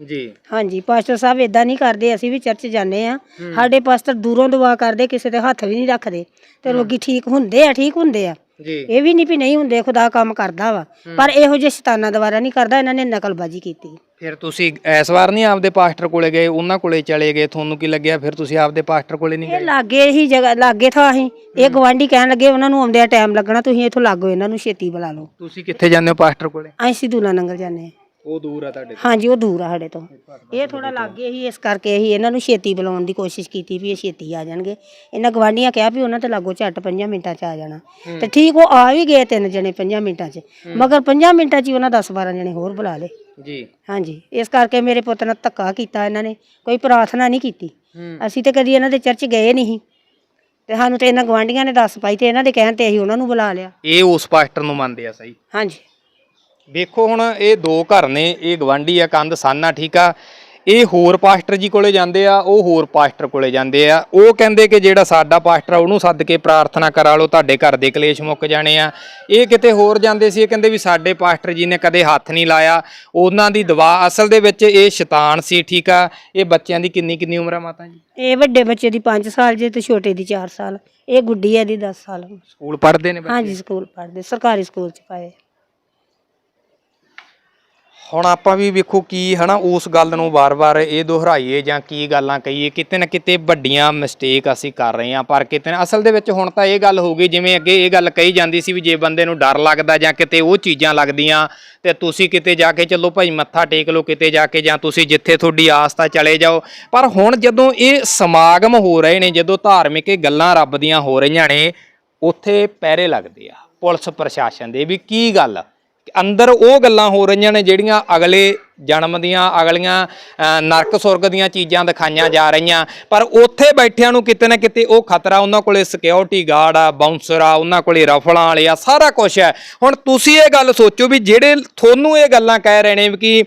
ਜੀ। ਹਾਂਜੀ ਪਾਸਟਰ ਸਾਹਿਬ ਇਦਾਂ ਨਹੀਂ ਕਰਦੇ ਅਸੀਂ ਵੀ ਚਰਚ ਜਾਂਦੇ ਆ ਸਾਡੇ ਪਾਸਟਰ ਦੂਰੋਂ ਦੁਆ ਕਰਦੇ ਕਿਸੇ ਦੇ ਹੱਥ ਵੀ ਨਹੀਂ ਰੱਖਦੇ। ਤੇ ਰੋਗੀ ਠੀਕ ਹੁੰਦੇ ਆ ਠੀਕ ਹੁੰਦੇ ਆ। ਜੀ। ਇਹ ਵੀ ਨਹੀਂ ਵੀ ਨਹੀਂ ਹੁੰਦੇ ਖੁਦਾ ਕੰਮ ਕਰਦਾ ਵਾ। ਪਰ ਇਹੋ ਜਿਹੇ ਸ਼ੈਤਾਨਾਂ ਦੁਆਰਾ ਨਹੀਂ ਕਰਦਾ ਇਹਨਾਂ ਨੇ ਨਕਲਬਾਜ਼ੀ ਕੀਤੀ। ਫਿਰ ਤੁਸੀਂ ਇਸ ਵਾਰ ਨਹੀਂ ਆਪਦੇ ਪਾਸਟਰ ਕੋਲੇ ਗਏ ਉਹਨਾਂ ਕੋਲੇ ਚਲੇ ਗਏ ਤੁਹਾਨੂੰ ਕੀ ਲੱਗਿਆ? ਫਿਰ ਤੁਸੀਂ ਆਪਦੇ ਪਾਸਟਰ ਕੋਲੇ ਨਹੀਂ ਇਹ ਗਏ ਲਾਗੇ ਹੀ ਜਗ੍ਹਾ ਲਾਗੇ ਥਾਂ ਅਸੀਂ ਇਹ ਗਵਾਂਢੀ ਕਹਿਣ ਲੱਗੇ ਉਹਨਾਂ ਨੂੰ ਆਉਂਦਿਆਂ ਟਾਈਮ ਲੱਗਣਾ ਤੁਸੀਂ ਇੱਥੋਂ ਲਾਗੋ ਇਹਨਾਂ ਨੂੰ ਛੇਤੀ ਬੁਲਾ ਲਓ। ਤੁਸੀਂ ਕਿੱਥੇ ਜਾਂਦੇ ਹੋ ਪਾਸਟਰ ਕੋਲੇ? ਅਸੀਂ ਸਿੱਧੂਲਾ ਨੰਗਲ ਜਾਂਦੇ ਹਾਂ। ਉਹ ਦੂਰ ਆ ਤੁਹਾਡੇ ਹਾਂਜੀ ਉਹ ਦੂਰ ਆ ਸਾਡੇ ਤੋਂ। ਇਹ ਥੋੜਾ ਲਾਗੇ ਹੀ ਇਸ ਕਰਕੇ ਅਸੀਂ ਇਹਨਾਂ ਨੂੰ ਛੇਤੀ ਬੁਲਾਉਣ ਦੀ ਕੋਸ਼ਿਸ਼ ਕੀਤੀ ਵੀ ਇਹ ਛੇਤੀ ਆ ਜਾਣਗੇ। ਇਹਨਾਂ ਗਵਾਂਢੀਆਂ ਕਿਹਾ ਵੀ ਉਹਨਾਂ ਤੇ ਲਾਗੋ ਝੱਟ 5 ਮਿੰਟਾਂ 'ਚ ਆ ਜਾਣਾ। ਤੇ ਠੀਕ ਉਹ ਆ ਵੀ ਗਏ ਤਿੰਨ ਜਣੇ 5 ਮਿੰਟਾਂ 'ਚ। ਮਗਰ 5 ਮਿੰਟਾਂ 'ਚ ਹੀ ਉਹਨਾਂ 10 12 ਜਣੇ ਹੋਰ ਬੁਲਾ ਲਏ। ਜੀ। ਹਾਂਜੀ ਇਸ ਕਰਕੇ ਮੇਰੇ ਪੁੱਤ ਨਾਲ ਧੱਕਾ ਕੀਤਾ ਇਹਨਾਂ ਨੇ। ਕੋਈ ਪ੍ਰਾਰਥਨਾ ਨਹੀਂ ਕੀਤੀ। ਅਸੀਂ ਤੇ ਕਦੀ ਇਹਨਾਂ ਦੇ ਚਰਚ ਗਏ ਨਹੀਂ। ਤੇ ਸਾਨੂੰ ਤੇ ਇਹਨਾਂ ਗਵਾਂਢੀਆਂ ਨੇ ਦੱਸ ਪਾਈ ਤੇ ਇਹਨਾਂ ਦੇ ਕਹਿਣ ਤੇ ਅਸੀਂ ਉਹਨਾਂ ਨੂੰ ਬੁਲਾ ਲਿਆ। ਇਹ ਉਸ ਪਾਸਟਰ ਨੂੰ ਮੰਨਦੇ ਆ ਸਹੀ। ਹਾਂਜੀ। ਵੇਖੋ ਹੁਣ ਇਹ ਦੋ ਘਰ ਨੇ ਇਹ ਗਵਾਂਢੀ ਆ ਕੰਧ ਸਾਨਾ ਠੀਕ ਆ। ਇਹ ਹੋਰ ਪਾਸਟਰ ਜੀ ਕੋਲੇ ਜਾਂਦੇ ਆ ਉਹ ਹੋਰ ਪਾਸਟਰ ਕੋਲੇ ਜਾਂਦੇ ਆ। ਉਹ ਕਹਿੰਦੇ ਕਿ ਜਿਹੜਾ ਸਾਡਾ ਪਾਸਟਰ ਆ ਉਹਨੂੰ ਸੱਦ ਕੇ ਪ੍ਰਾਰਥਨਾ ਕਰਾ ਲਓ ਤੁਹਾਡੇ ਘਰ ਦੇ ਕਲੇਸ਼ ਮੁੱਕ ਜਾਣੇ ਆ। ਇਹ ਕਿਤੇ ਹੋਰ ਜਾਂਦੇ ਸੀ ਇਹ ਕਹਿੰਦੇ ਵੀ ਸਾਡੇ ਪਾਸਟਰ ਜੀ ਨੇ ਕਦੇ ਹੱਥ ਨਹੀਂ ਲਾਇਆ। ਉਹਨਾਂ ਦੀ ਦਵਾ ਅਸਲ ਦੇ ਵਿੱਚ ਇਹ ਸ਼ੈਤਾਨ ਸੀ ਠੀਕ ਆ। ਇਹ ਬੱਚਿਆਂ ਦੀ ਕਿੰਨੀ ਕਿੰਨੀ ਉਮਰ ਆ ਮਾਤਾ ਜੀ? ਇਹ ਵੱਡੇ ਬੱਚੇ ਦੀ 5 ਸਾਲ ਜੇ ਤੇ ਛੋਟੇ ਦੀ 4 ਸਾਲ। ਇਹ ਗੁੱਡੀ ਹੈ ਦੀ 10 ਸਾਲ। ਸਕੂਲ ਪੜ੍ਹਦੇ ਨੇ ਬੱਚੇ? ਹਾਂਜੀ ਸਕੂਲ ਪੜ੍ਹਦੇ ਸਰਕਾਰੀ ਸਕੂਲ ਚ ਪਾਏ। ਹੁਣ ਆਪਾਂ ਵੀ ਵੇਖੋ ਕੀ ਹਨਾ, ਉਸ ਗੱਲ ਨੂੰ ਵਾਰ-ਵਾਰ ਇਹ ਦੁਹਰਾਈਏ ਜਾਂ ਕੀ ਗੱਲਾਂ ਕਹੀਏ, ਕਿਤੇ ਨਾ ਕਿਤੇ ਵੱਡੀਆਂ ਮਿਸਟੇਕ ਅਸੀਂ ਕਰ ਰਹੇ ਹਾਂ, ਪਰ ਕਿਤੇ ਨਾ, ਅਸਲ ਦੇ ਵਿੱਚ ਹੁਣ ਤਾਂ ਇਹ ਗੱਲ ਹੋ ਗਈ, ਜਿਵੇਂ ਅੱਗੇ ਇਹ ਗੱਲ ਕਹੀ ਜਾਂਦੀ ਸੀ ਵੀ ਜੇ ਬੰਦੇ ਨੂੰ ਡਰ ਲੱਗਦਾ ਜਾਂ ਕਿਤੇ ਉਹ ਚੀਜ਼ਾਂ ਲੱਗਦੀਆਂ, ਤੇ ਤੁਸੀਂ ਕਿਤੇ ਜਾ ਕੇ ਚੱਲੋ ਭਾਈ ਮੱਥਾ ਟੇਕ ਲਓ ਕਿਤੇ ਜਾ ਕੇ, ਜਾਂ ਤੁਸੀਂ ਜਿੱਥੇ ਤੁਹਾਡੀ ਆਸਥਾ ਚਲੇ ਜਾਓ, ਪਰ ਹੁਣ ਜਦੋਂ ਇਹ ਸਮਾਗਮ ਹੋ ਰਹੇ ਨੇ, ਜਦੋਂ ਧਾਰਮਿਕ ਇਹ ਗੱਲਾਂ ਰੱਬ ਦੀਆਂ ਹੋ ਰਹੀਆਂ ਨੇ, ਉੱਥੇ ਪਹਿਰੇ ਲੱਗਦੇ ਆ ਪੁਲਿਸ ਪ੍ਰਸ਼ਾਸਨ ਦੇ ਵੀ ਕੀ ਗੱਲ ਅੰਦਰ ਉਹ ਗੱਲਾਂ ਹੋ ਰਹੀਆਂ ਨੇ ਜਿਹੜੀਆਂ ਅਗਲੇ ਜਨਮ ਦੀਆਂ ਅਗਲੀਆਂ ਨਰਕ ਸੁਰਗ ਦੀਆਂ ਚੀਜ਼ਾਂ ਦਿਖਾਈਆਂ ਜਾ ਰਹੀਆਂ। ਪਰ ਉੱਥੇ ਬੈਠਿਆਂ ਨੂੰ ਕਿਤੇ ਨਾ ਕਿਤੇ ਉਹ ਖਤਰਾ, ਉਹਨਾਂ ਕੋਲੇ ਸਿਕਿਉਰਿਟੀ ਗਾਰਡ ਆ ਬਾਉਂਸਰ ਆ, ਉਹਨਾਂ ਕੋਲੇ ਰਫਲਾਂ ਵਾਲੇ ਆ, ਸਾਰਾ ਕੁਝ ਹੈ। ਹੁਣ ਤੁਸੀਂ ਇਹ ਗੱਲ ਸੋਚੋ ਵੀ ਜਿਹੜੇ ਤੁਹਾਨੂੰ ਇਹ ਗੱਲਾਂ ਕਹਿ ਰਹੇ ਨੇ ਵੀ ਕਿ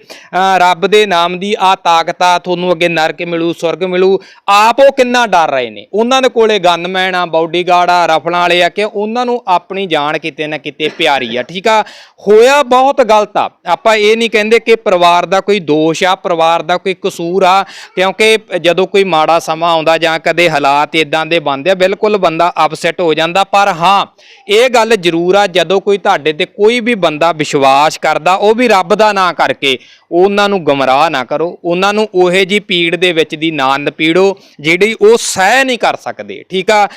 ਰੱਬ ਦੇ ਨਾਮ ਦੀ ਆ ਤਾਕਤ ਆ, ਤੁਹਾਨੂੰ ਅੱਗੇ ਨਰਕ ਮਿਲੂ, ਸੁਰਗ ਮਿਲੂ, ਆਪ ਉਹ ਕਿੰਨਾ ਡਰ ਰਹੇ ਨੇ? ਉਹਨਾਂ ਦੇ ਕੋਲੇ ਗਨਮੈਨ ਆ ਬਾਡੀਗਾਰਡ ਆ, ਰਫਲਾਂ ਵਾਲੇ ਆ, ਕਿ ਉਹਨਾਂ ਨੂੰ ਆਪਣੀ ਜਾਨ ਕਿਤੇ ਨਾ ਕਿਤੇ ਪਿਆਰੀ ਆ, ਠੀਕ ਆ? ਹੋਇਆ ਬਹੁਤ ਗਲਤ ਆ। ਆਪਾਂ ਇਹ ਨਹੀਂ ਕਹਿੰਦੇ ਕਿ ਪਰਿਵਾਰ ਦਾ ਕੋਈ ਦੋਸ਼ ਆ, ਪਰਿਵਾਰ ਦਾ ਕੋਈ ਕਸੂਰ ਆ, ਕਿਉਂਕਿ ਜਦੋਂ ਕੋਈ ਮਾੜਾ ਸਮਾਂ ਆਉਂਦਾ ਜਾਂ ਕਦੇ ਹਾਲਾਤ ਇਦਾਂ ਦੇ ਬਣਦੇ ਆ, ਬਿਲਕੁਲ ਬੰਦਾ ਅਪਸੈਟ ਹੋ ਜਾਂਦਾ। ਪਰ ਹਾਂ, ਇਹ ਗੱਲ ਜ਼ਰੂਰ ਆ, ਜਦੋਂ ਕੋਈ ਤੁਹਾਡੇ ਤੇ ਕੋਈ ਵੀ ਬੰਦਾ ਵਿਸ਼ਵਾਸ ਕਰਦਾ, ਉਹ ਵੀ ਰੱਬ ਦਾ ਨਾਂ ਕਰਕੇ ਉਹਨਾਂ ਨੂੰ ਗਮਰਾਹ ਨਾ ਕਰੋ ਉਹਨਾਂ ਨੂੰ ਉਹੇ ਜੀ ਪੀੜ ਦੇ ਵਿੱਚ ਦੀ ਨਾ ਨਪੀੜੋ ਜਿਹੜੀ ਉਹ ਸਹਿ ਨਹੀਂ ਕਰ ਸਕਦੇ। ਠੀਕ ਆ?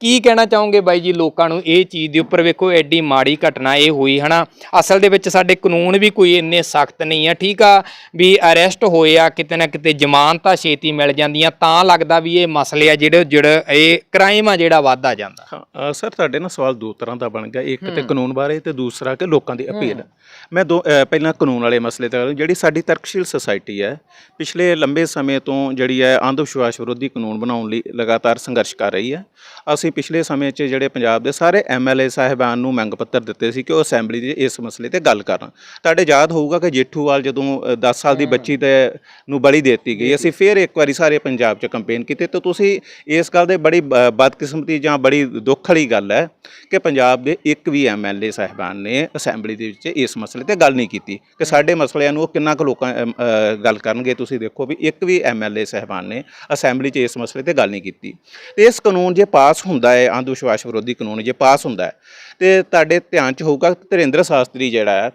ਕੀ ਕਹਿਣਾ ਚਾਹੋਗੇ ਬਾਈ ਜੀ ਲੋਕਾਂ ਨੂੰ ਇਹ ਚੀਜ਼ ਦੇ ਉੱਪਰ? ਵੇਖੋ ਐਡੀ ਮਾੜੀ ਘਟਨਾ ਇਹ ਹੋਈ ਹਨਾ? ਅਸਲ ਦੇ ਵਿੱਚ ਸਾਡੇ ਕਾਨੂੰਨ ਵੀ ਕੋਈ ਇੰਨੇ ਸਖਤ ਨਹੀਂ ਆ ਠੀਕ ਆ? ਵੀ ਅਰੈਸਟ ਹੋਏ ਆ ਕਿਤੇ ਨਾ ਕਿਤੇ ਜ਼ਮਾਨਤਾਂ ਛੇਤੀ ਮਿਲ ਜਾਂਦੀਆਂ ਤਾਂ ਲੱਗਦਾ ਵੀ ਇਹ ਮਸਲੇ ਆ ਜਿਹੜੇ ਜਿਹੜੇ ਇਹ ਕ੍ਰਾਈਮ ਆ ਜਿਹੜਾ ਵੱਧਦਾ ਜਾਂਦਾ। ਸਰ ਤੁਹਾਡੇ ਨਾਲ ਸਵਾਲ ਦੋ ਤਰ੍ਹਾਂ ਦਾ ਬਣ ਗਿਆ ਇੱਕ ਤੇ ਕਾਨੂੰਨ ਬਾਰੇ ਤੇ ਦੂਸਰਾ ਕਿ ਲੋਕਾਂ ਦੀ ਅਪੀਲ। ਮੈਂ ਦੋ ਪਹਿਲਾਂ ਕਾਨੂੰਨ ਵਾਲੇ ਮਸਲੇ ਤੇ। ਜਿਹੜੀ ਸਾਡੀ ਤਰਕਸ਼ੀਲ ਸੁਸਾਇਟੀ ਹੈ ਪਿਛਲੇ ਲੰਬੇ ਸਮੇਂ ਤੋਂ ਜਿਹੜੀ ਹੈ ਅੰਧ ਵਿਸ਼ਵਾਸ ਵਿਰੋਧੀ ਕਾਨੂੰਨ ਬਣਾਉਣ ਲਈ ਲਗਾਤਾਰ ਸੰਘਰਸ਼ ਕਰ ਰਹੀ ਹੈ। ਅਸੀਂ ਪਿਛਲੇ ਸਮੇਂ 'ਚ ਜਿਹੜੇ ਪੰਜਾਬ ਦੇ ਸਾਰੇ ਐਮਐਲਏ ਸਾਹਿਬਾਨ ਨੂੰ ਮੰਗ ਪੱਤਰ ਦਿੱਤੇ ਸੀ ਕਿ ਉਹ ਅਸੈਂਬਲੀ ਦੇ ਇਸ ਮਸਲੇ ਤੇ ਗੱਲ ਕਰਨ। ਤੁਹਾਡੇ ਯਾਦ ਹੋਊਗਾ ਕਿ ਜੇਠੂਵਾਲ ਜਦੋਂ ਅ, 10 ਸਾਲ ਦੀ ਬੱਚੀ ਤੇ ਨੂੰ ਬਲੀ ਦਿੱਤੀ ਗਈ ਅਸੀਂ ਫਿਰ ਇੱਕ ਵਾਰੀ ਸਾਰੇ ਪੰਜਾਬ 'ਚ ਕੰਪੇਨ ਕੀਤੀ। ਤੇ ਤੁਸੀਂ ਇਸ ਗੱਲ ਦੇ ਬੜੀ ਬਦਕਿਸਮਤੀ ਜਾਂ ਬੜੀ ਦੁੱਖ ਵਾਲੀ ਗੱਲ ਹੈ ਕਿ ਪੰਜਾਬ ਦੇ ਇੱਕ ਵੀ ਐਮਐਲਏ ਸਾਹਿਬਾਨ ਨੇ ਅਸੈਂਬਲੀ ਦੇ ਵਿੱਚ ਇਸ ਮਸਲੇ ਤੇ ਗੱਲ ਨਹੀਂ ਕੀਤੀ ਕਿ ਸਾਡੇ ਮਸਲਿਆਂ ਨੂੰ ਉਹ ਕਿੰਨਾ ਕੁ ਲੋਕਾਂ ਅਮ, ਅ, ਗੱਲ ਕਰਨਗੇ ਤੁਸੀਂ ਦੇਖੋ ਵੀ ਇੱਕ ਵੀ ਐਮਐਲਏ ਸਾਹਿਬਾਨ ਨੇ ਅਸੈਂਬਲੀ 'ਚ ਇਸ ਮਸਲੇ ਤੇ ਗੱਲ ਨਹੀਂ ਕੀਤੀ। ਤੇ ਇਸ ਕਾਨੂੰਨ ਜੇ ਪਾਸ ਹੁੰਦਾ ਹੈ ਅੰਧ ਵਿਸ਼ਵਾਸ ਵਿਰੋਧੀ ਕਾਨੂੰਨ ਜੇ ਪਾਸ ਹੁੰਦਾ ਹੈ ਤੇ ਤੁਹਾਡੇ ਧਿਆਨ 'ਚ ਹੋਊਗਾ ਕਿ ਧਿਰੇਂਦਰ ਸ਼ਾਸਤਰੀ ਜਿਹੜਾ ਹੈ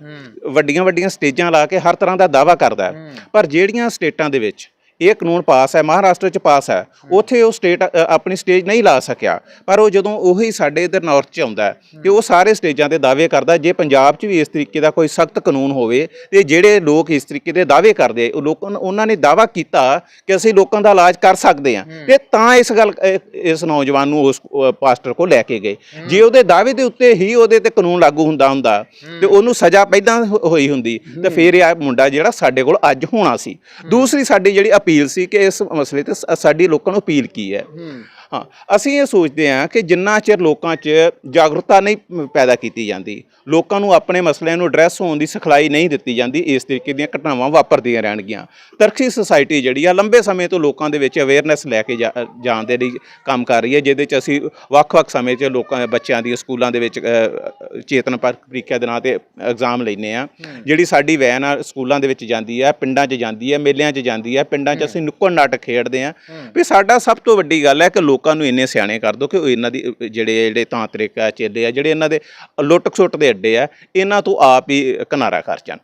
ਵੱਡੀਆਂ ਵੱਡੀਆਂ ਸਟੇਜਾਂ ਲਾ ਕੇ ਹਰ ਤਰ੍ਹਾਂ ਦਾ ਦਾਵਾ ਕਰਦਾ ਹੈ। ਪਰ ਜਿਹੜੀਆਂ ਸਟੇਟਾਂ ਦੇ ਵਿੱਚ ਇਹ ਕਾਨੂੰਨ ਪਾਸ ਹੈ ਮਹਾਰਾਸ਼ਟਰ ਚ ਪਾਸ ਹੈ। ਉੱਥੇ ਉਹ ਸਟੇਟ ਆਪਣੀ ਸਟੇਜ ਨਹੀਂ ਲਾ ਸਕਿਆ। ਪਰ ਉਹ ਜਦੋਂ ਉਹੀ ਸਾਡੇ ਇਧਰ ਨਾਰਥ ਚ ਆਉਂਦਾ ਤੇ ਉਹ ਸਾਰੇ ਸਟੇਜਾਂ ਤੇ ਦਾਅਵੇ ਕਰਦਾ ਜੇ ਪੰਜਾਬ ਚ ਵੀ ਇਸ ਤਰੀਕੇ ਦਾ ਕੋਈ ਸਖਤ ਕਾਨੂੰਨ ਹੋਵੇ ਤੇ ਜਿਹੜੇ ਲੋਕ ਇਸ ਤਰੀਕੇ ਦੇ ਦਾਅਵੇ ਕਰਦੇ ਉਹ ਲੋਕਾਂ ਉਹਨਾਂ ਨੇ ਦਾਅਵਾ ਕੀਤਾ ਕਿ ਅਸੀਂ ਲੋਕਾਂ ਦਾ ਇਲਾਜ ਕਰ ਸਕਦੇ ਹਾਂ। ਤੇ ਤਾਂ ਇਸ ਗੱਲ ਇਸ ਨੌਜਵਾਨ ਨੂੰ ਉਸ ਪਾਸਟਰ ਕੋਲ ਲੈ ਕੇ ਗਏ। ਜੇ ਉਹਦੇ ਦਾਅਵੇ ਦੇ ਉੱਤੇ ਹੀ ਉਹਦੇ ਤੇ ਕਾਨੂੰਨ ਲਾਗੂ ਹੁੰਦਾ ਹੁੰਦਾ ਤੇ ਉਹਨੂੰ ਸਜ਼ਾ ਪਹਿਲਾਂ ਹੋਈ ਹੁੰਦੀ ਤੇ ਫਿਰ ਇਹ ਮੁੰਡਾ ਜਿਹੜਾ ਸਾਡੇ ਕੋਲ ਅੱਜ ਹੋਣਾ ਸੀ। ਦੂਸਰੀ ਸਾਡੀ ਜਿਹੜੀ ਅਪੀਲ ਸੀ ਕਿ ਇਸ ਮਸਲੇ ਤੇ ਸਾਡੀ ਲੋਕਾਂ ਨੂੰ ਅਪੀਲ ਕੀ ਹੈ। ਹਾਂ ਅਸੀਂ ਇਹ ਸੋਚਦੇ ਹਾਂ ਕਿ ਜਿੰਨਾ ਚਿਰ ਲੋਕਾਂ 'ਚ ਜਾਗਰੂਕਤਾ ਨਹੀਂ ਪੈਦਾ ਕੀਤੀ ਜਾਂਦੀ ਲੋਕਾਂ ਨੂੰ ਆਪਣੇ ਮਸਲਿਆਂ ਨੂੰ ਐਡਰੈਸ ਹੋਣ ਦੀ ਸਿਖਲਾਈ ਨਹੀਂ ਦਿੱਤੀ ਜਾਂਦੀ ਇਸ ਤਰੀਕੇ ਦੀਆਂ ਘਟਨਾਵਾਂ ਵਾਪਰਦੀਆਂ ਰਹਿਣਗੀਆਂ। ਤਰਕਸ਼ੀ ਸੁਸਾਇਟੀ ਜਿਹੜੀ ਆ ਲੰਬੇ ਸਮੇਂ ਤੋਂ ਲੋਕਾਂ ਦੇ ਵਿੱਚ ਅਵੇਅਰਨੈਸ ਲੈ ਕੇ ਜਾਣ ਦੇ ਲਈ ਕੰਮ ਕਰ ਰਹੀ ਹੈ ਜਿਹਦੇ 'ਚ ਅਸੀਂ ਵੱਖ-ਵੱਖ ਸਮੇਂ 'ਚ ਲੋਕਾਂ ਬੱਚਿਆਂ ਦੀ ਸਕੂਲਾਂ ਦੇ ਵਿੱਚ ਚੇਤਨ ਪਰ ਪ੍ਰੀਖਿਆ ਦੇ ਨਾਂ ਤੇ ਐਗਜ਼ਾਮ ਲੈਂਦੇ ਆ ਜਿਹੜੀ ਸਾਡੀ ਵੈਨ ਆ ਸਕੂਲਾਂ ਦੇ ਵਿੱਚ ਜਾਂਦੀ ਹੈ ਪਿੰਡਾਂ 'ਚ ਜਾਂਦੀ ਹੈ ਮੇਲਿਆਂ 'ਚ ਜਾਂਦੀ ਹੈ ਪਿੰਡਾਂ 'ਚ ਅਸੀਂ ਨੁੱਕੜ ਨਾਟਕ ਖੇਡਦੇ ਆ ਵੀ ਸਾਡਾ ਸਭ ਤੋਂ ਵੱਡੀ ਗੱਲ ਹੈ ਕਿ ਲੋਕਾਂ ਨੂੰ ਇੰਨੇ ਸਿਆਣੇ ਕਰ ਦਿਓ ਕਿ ਉਹ ਇਹਨਾਂ ਦੀ ਜਿਹੜੇ ਜਿਹੜੇ ਤਾਂਤਰਿਕ ਆ ਚੇਲੇ ਆ, ਜਿਹੜੇ ਇਹਨਾਂ ਦੇ ਲੁੱਟ ਖਸੁੱਟ ਦੇ ਅੱਡੇ ਆ, ਇਹਨਾਂ ਤੋਂ ਆਪ ਹੀ ਕਿਨਾਰਾ ਕਰ ਜਾਣ।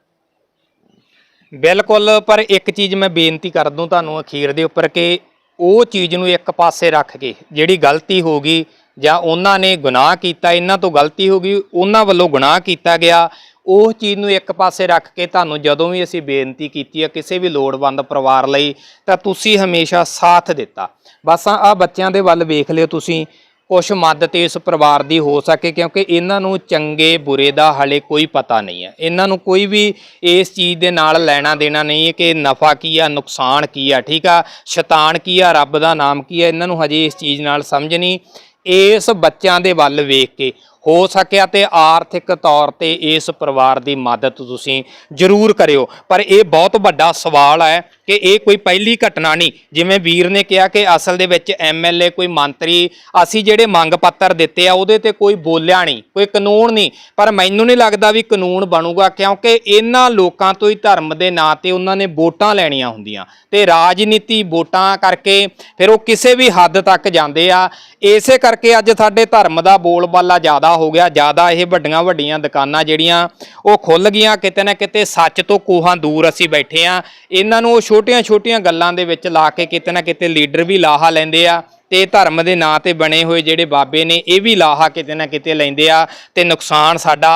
ਬਿਲਕੁਲ, ਪਰ ਇੱਕ ਚੀਜ਼ ਮੈਂ ਬੇਨਤੀ ਕਰ ਦੂੰ ਤੁਹਾਨੂੰ ਅਖੀਰ ਦੇ ਉੱਪਰ ਕਿ ਉਹ ਚੀਜ਼ ਨੂੰ ਇੱਕ ਪਾਸੇ ਰੱਖ ਕੇ, ਜਿਹੜੀ ਗਲਤੀ ਹੋ ਗਈ ਜਾਂ ਉਹਨਾਂ ਨੇ ਗੁਨਾਹ ਕੀਤਾ, ਇਹਨਾਂ ਤੋਂ ਗਲਤੀ ਹੋ ਗਈ, ਉਹਨਾਂ ਵੱਲੋਂ ਗੁਨਾਹ ਕੀਤਾ ਗਿਆ ਉਹ ਚੀਜ਼ ਨੂੰ ਇੱਕ ਪਾਸੇ ਰੱਖ ਕੇ ਤੁਹਾਨੂੰ ਜਦੋਂ ਵੀ ਅਸੀਂ ਬੇਨਤੀ ਕੀਤੀ ਹੈ ਕਿਸੇ ਵੀ ਲੋੜਵੰਦ ਪਰਿਵਾਰ ਲਈ, ਤਾਂ ਤੁਸੀਂ ਹਮੇਸ਼ਾ ਸਾਥ ਦਿੱਤਾ। ਬਸ ਆ ਬੱਚਿਆਂ ਦੇ ਵੱਲ ਵੇਖ ਲਿਓ ਤੁਸੀਂ, ਕੁਛ ਮਦਦ ਇਸ ਪਰਿਵਾਰ ਦੀ ਹੋ ਸਕੇ, ਕਿਉਂਕਿ ਇਹਨਾਂ ਨੂੰ ਚੰਗੇ ਬੁਰੇ ਦਾ ਹਲੇ ਕੋਈ ਪਤਾ ਨਹੀਂ ਹੈ। ਇਹਨਾਂ ਨੂੰ ਕੋਈ ਵੀ ਇਸ ਚੀਜ਼ ਦੇ ਨਾਲ ਲੈਣਾ ਦੇਣਾ ਨਹੀਂ ਹੈ ਕਿ ਨਫਾ ਕੀ ਆ, ਨੁਕਸਾਨ ਕੀ ਆ, ਠੀਕ ਆ? ਸ਼ੈਤਾਨ ਕੀ ਆ, ਰੱਬ ਦਾ ਨਾਮ ਕੀ ਆ? ਇਹਨਾਂ ਨੂੰ ਹਜੇ ਇਸ ਚੀਜ਼ ਨਾਲ ਸਮਝ ਨਹੀਂ। ਇਸ ਬੱਚਿਆਂ ਦੇ ਵੱਲ ਵੇਖ ਕੇ ਹੋ ਸਕਿਆ ਤੇ ਆਰਥਿਕ ਤੌਰ ਤੇ ਇਸ ਪਰਿਵਾਰ ਦੀ ਮਦਦ ਤੁਸੀਂ ਜ਼ਰੂਰ ਕਰਿਓ। ਪਰ ਇਹ ਬਹੁਤ ਵੱਡਾ ਸਵਾਲ ਹੈ ਕਿ ਇਹ ਕੋਈ ਪਹਿਲੀ ਘਟਨਾ ਨਹੀਂ। ਜਿਵੇਂ ਵੀਰ ਨੇ ਕਿਹਾ ਕਿ ਅਸਲ ਦੇ ਵਿੱਚ ਐਮਐਲਏ ਕੋਈ ਮੰਤਰੀ, ਅਸੀਂ ਜਿਹੜੇ ਮੰਗ ਪੱਤਰ ਦਿੱਤੇ ਆ, ਉਹਦੇ ਤੇ ਕੋਈ ਬੋਲਿਆ ਨਹੀਂ, ਕੋਈ ਕਾਨੂੰਨ ਨਹੀਂ। ਪਰ ਮੈਨੂੰ ਨਹੀਂ ਲੱਗਦਾ ਵੀ ਕਾਨੂੰਨ ਬਣੂਗਾ, ਕਿਉਂਕਿ ਇਹਨਾਂ ਲੋਕਾਂ ਤੋਂ ਹੀ ਧਰਮ ਦੇ ਨਾਂ ਤੇ ਉਹਨਾਂ ਨੇ ਵੋਟਾਂ ਲੈਣੀਆਂ ਹੁੰਦੀਆਂ। ਤੇ ਰਾਜਨੀਤੀ ਵੋਟਾਂ ਕਰਕੇ ਫਿਰ ਉਹ ਕਿਸੇ ਵੀ ਹੱਦ ਤੱਕ ਜਾਂਦੇ ਆ। ਇਸੇ ਕਰਕੇ ਅੱਜ ਸਾਡੇ ਧਰਮ ਦਾ ਬੋਲਬਾਲਾ ਜ਼ਿਆਦਾ ਹੋ ਗਿਆ। ਜ਼ਿਆਦਾ ਇਹ ਵੱਡੀਆਂ ਵੱਡੀਆਂ ਦੁਕਾਨਾਂ ਜਿਹੜੀਆਂ, ਉਹ ਖੁੱਲ ਗਈਆਂ। ਕਿਤੇ ਨਾ ਕਿਤੇ ਸੱਚ ਤੋਂ ਕੋਹਾਂ ਦੂਰ ਅਸੀਂ ਬੈਠੇ ਆ। ਇਹਨਾਂ ਨੂੰ ਉਹ ਛੋਟੀਆਂ ਛੋਟੀਆਂ ਗੱਲਾਂ ਦੇ ਵਿੱਚ ਲਾ ਕੇ ਕਿਤੇ ਨਾ ਕਿਤੇ ਲੀਡਰ ਵੀ ਲਾਹਾ ਲੈਂਦੇ ਆ ਤੇ ਧਰਮ ਦੇ ਨਾਂ ਤੇ ਬਣੇ ਹੋਏ ਜਿਹੜੇ ਬਾਬੇ ਨੇ ਇਹ ਵੀ ਲਾਹਾ ਕਿਤੇ ਨਾ ਕਿਤੇ ਲੈਂਦੇ ਆ ਤੇ ਨੁਕਸਾਨ ਸਾਡਾ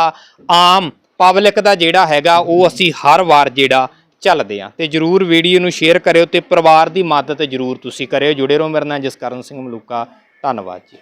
ਆਮ ਪਬਲਿਕ ਦਾ ਜਿਹੜਾ ਹੈਗਾ ਉਹ ਅਸੀਂ ਹਰ ਵਾਰ ਜਿਹੜਾ ਚੱਲਦੇ ਆ। ਤੇ ਜਰੂਰ ਵੀਡੀਓ ਨੂੰ ਸ਼ੇਅਰ ਕਰਿਓ ਤੇ ਪਰਿਵਾਰ ਦੀ ਮਦਦ ਜਰੂਰ ਤੁਸੀਂ ਕਰਿਓ। ਜੁੜੇ ਰਹੋ ਮੇਰੇ ਨਾਲ ਜਸਕਰਨ ਸਿੰਘ ਮਲੂਕਾ। ਧੰਨਵਾਦ ਜੀ।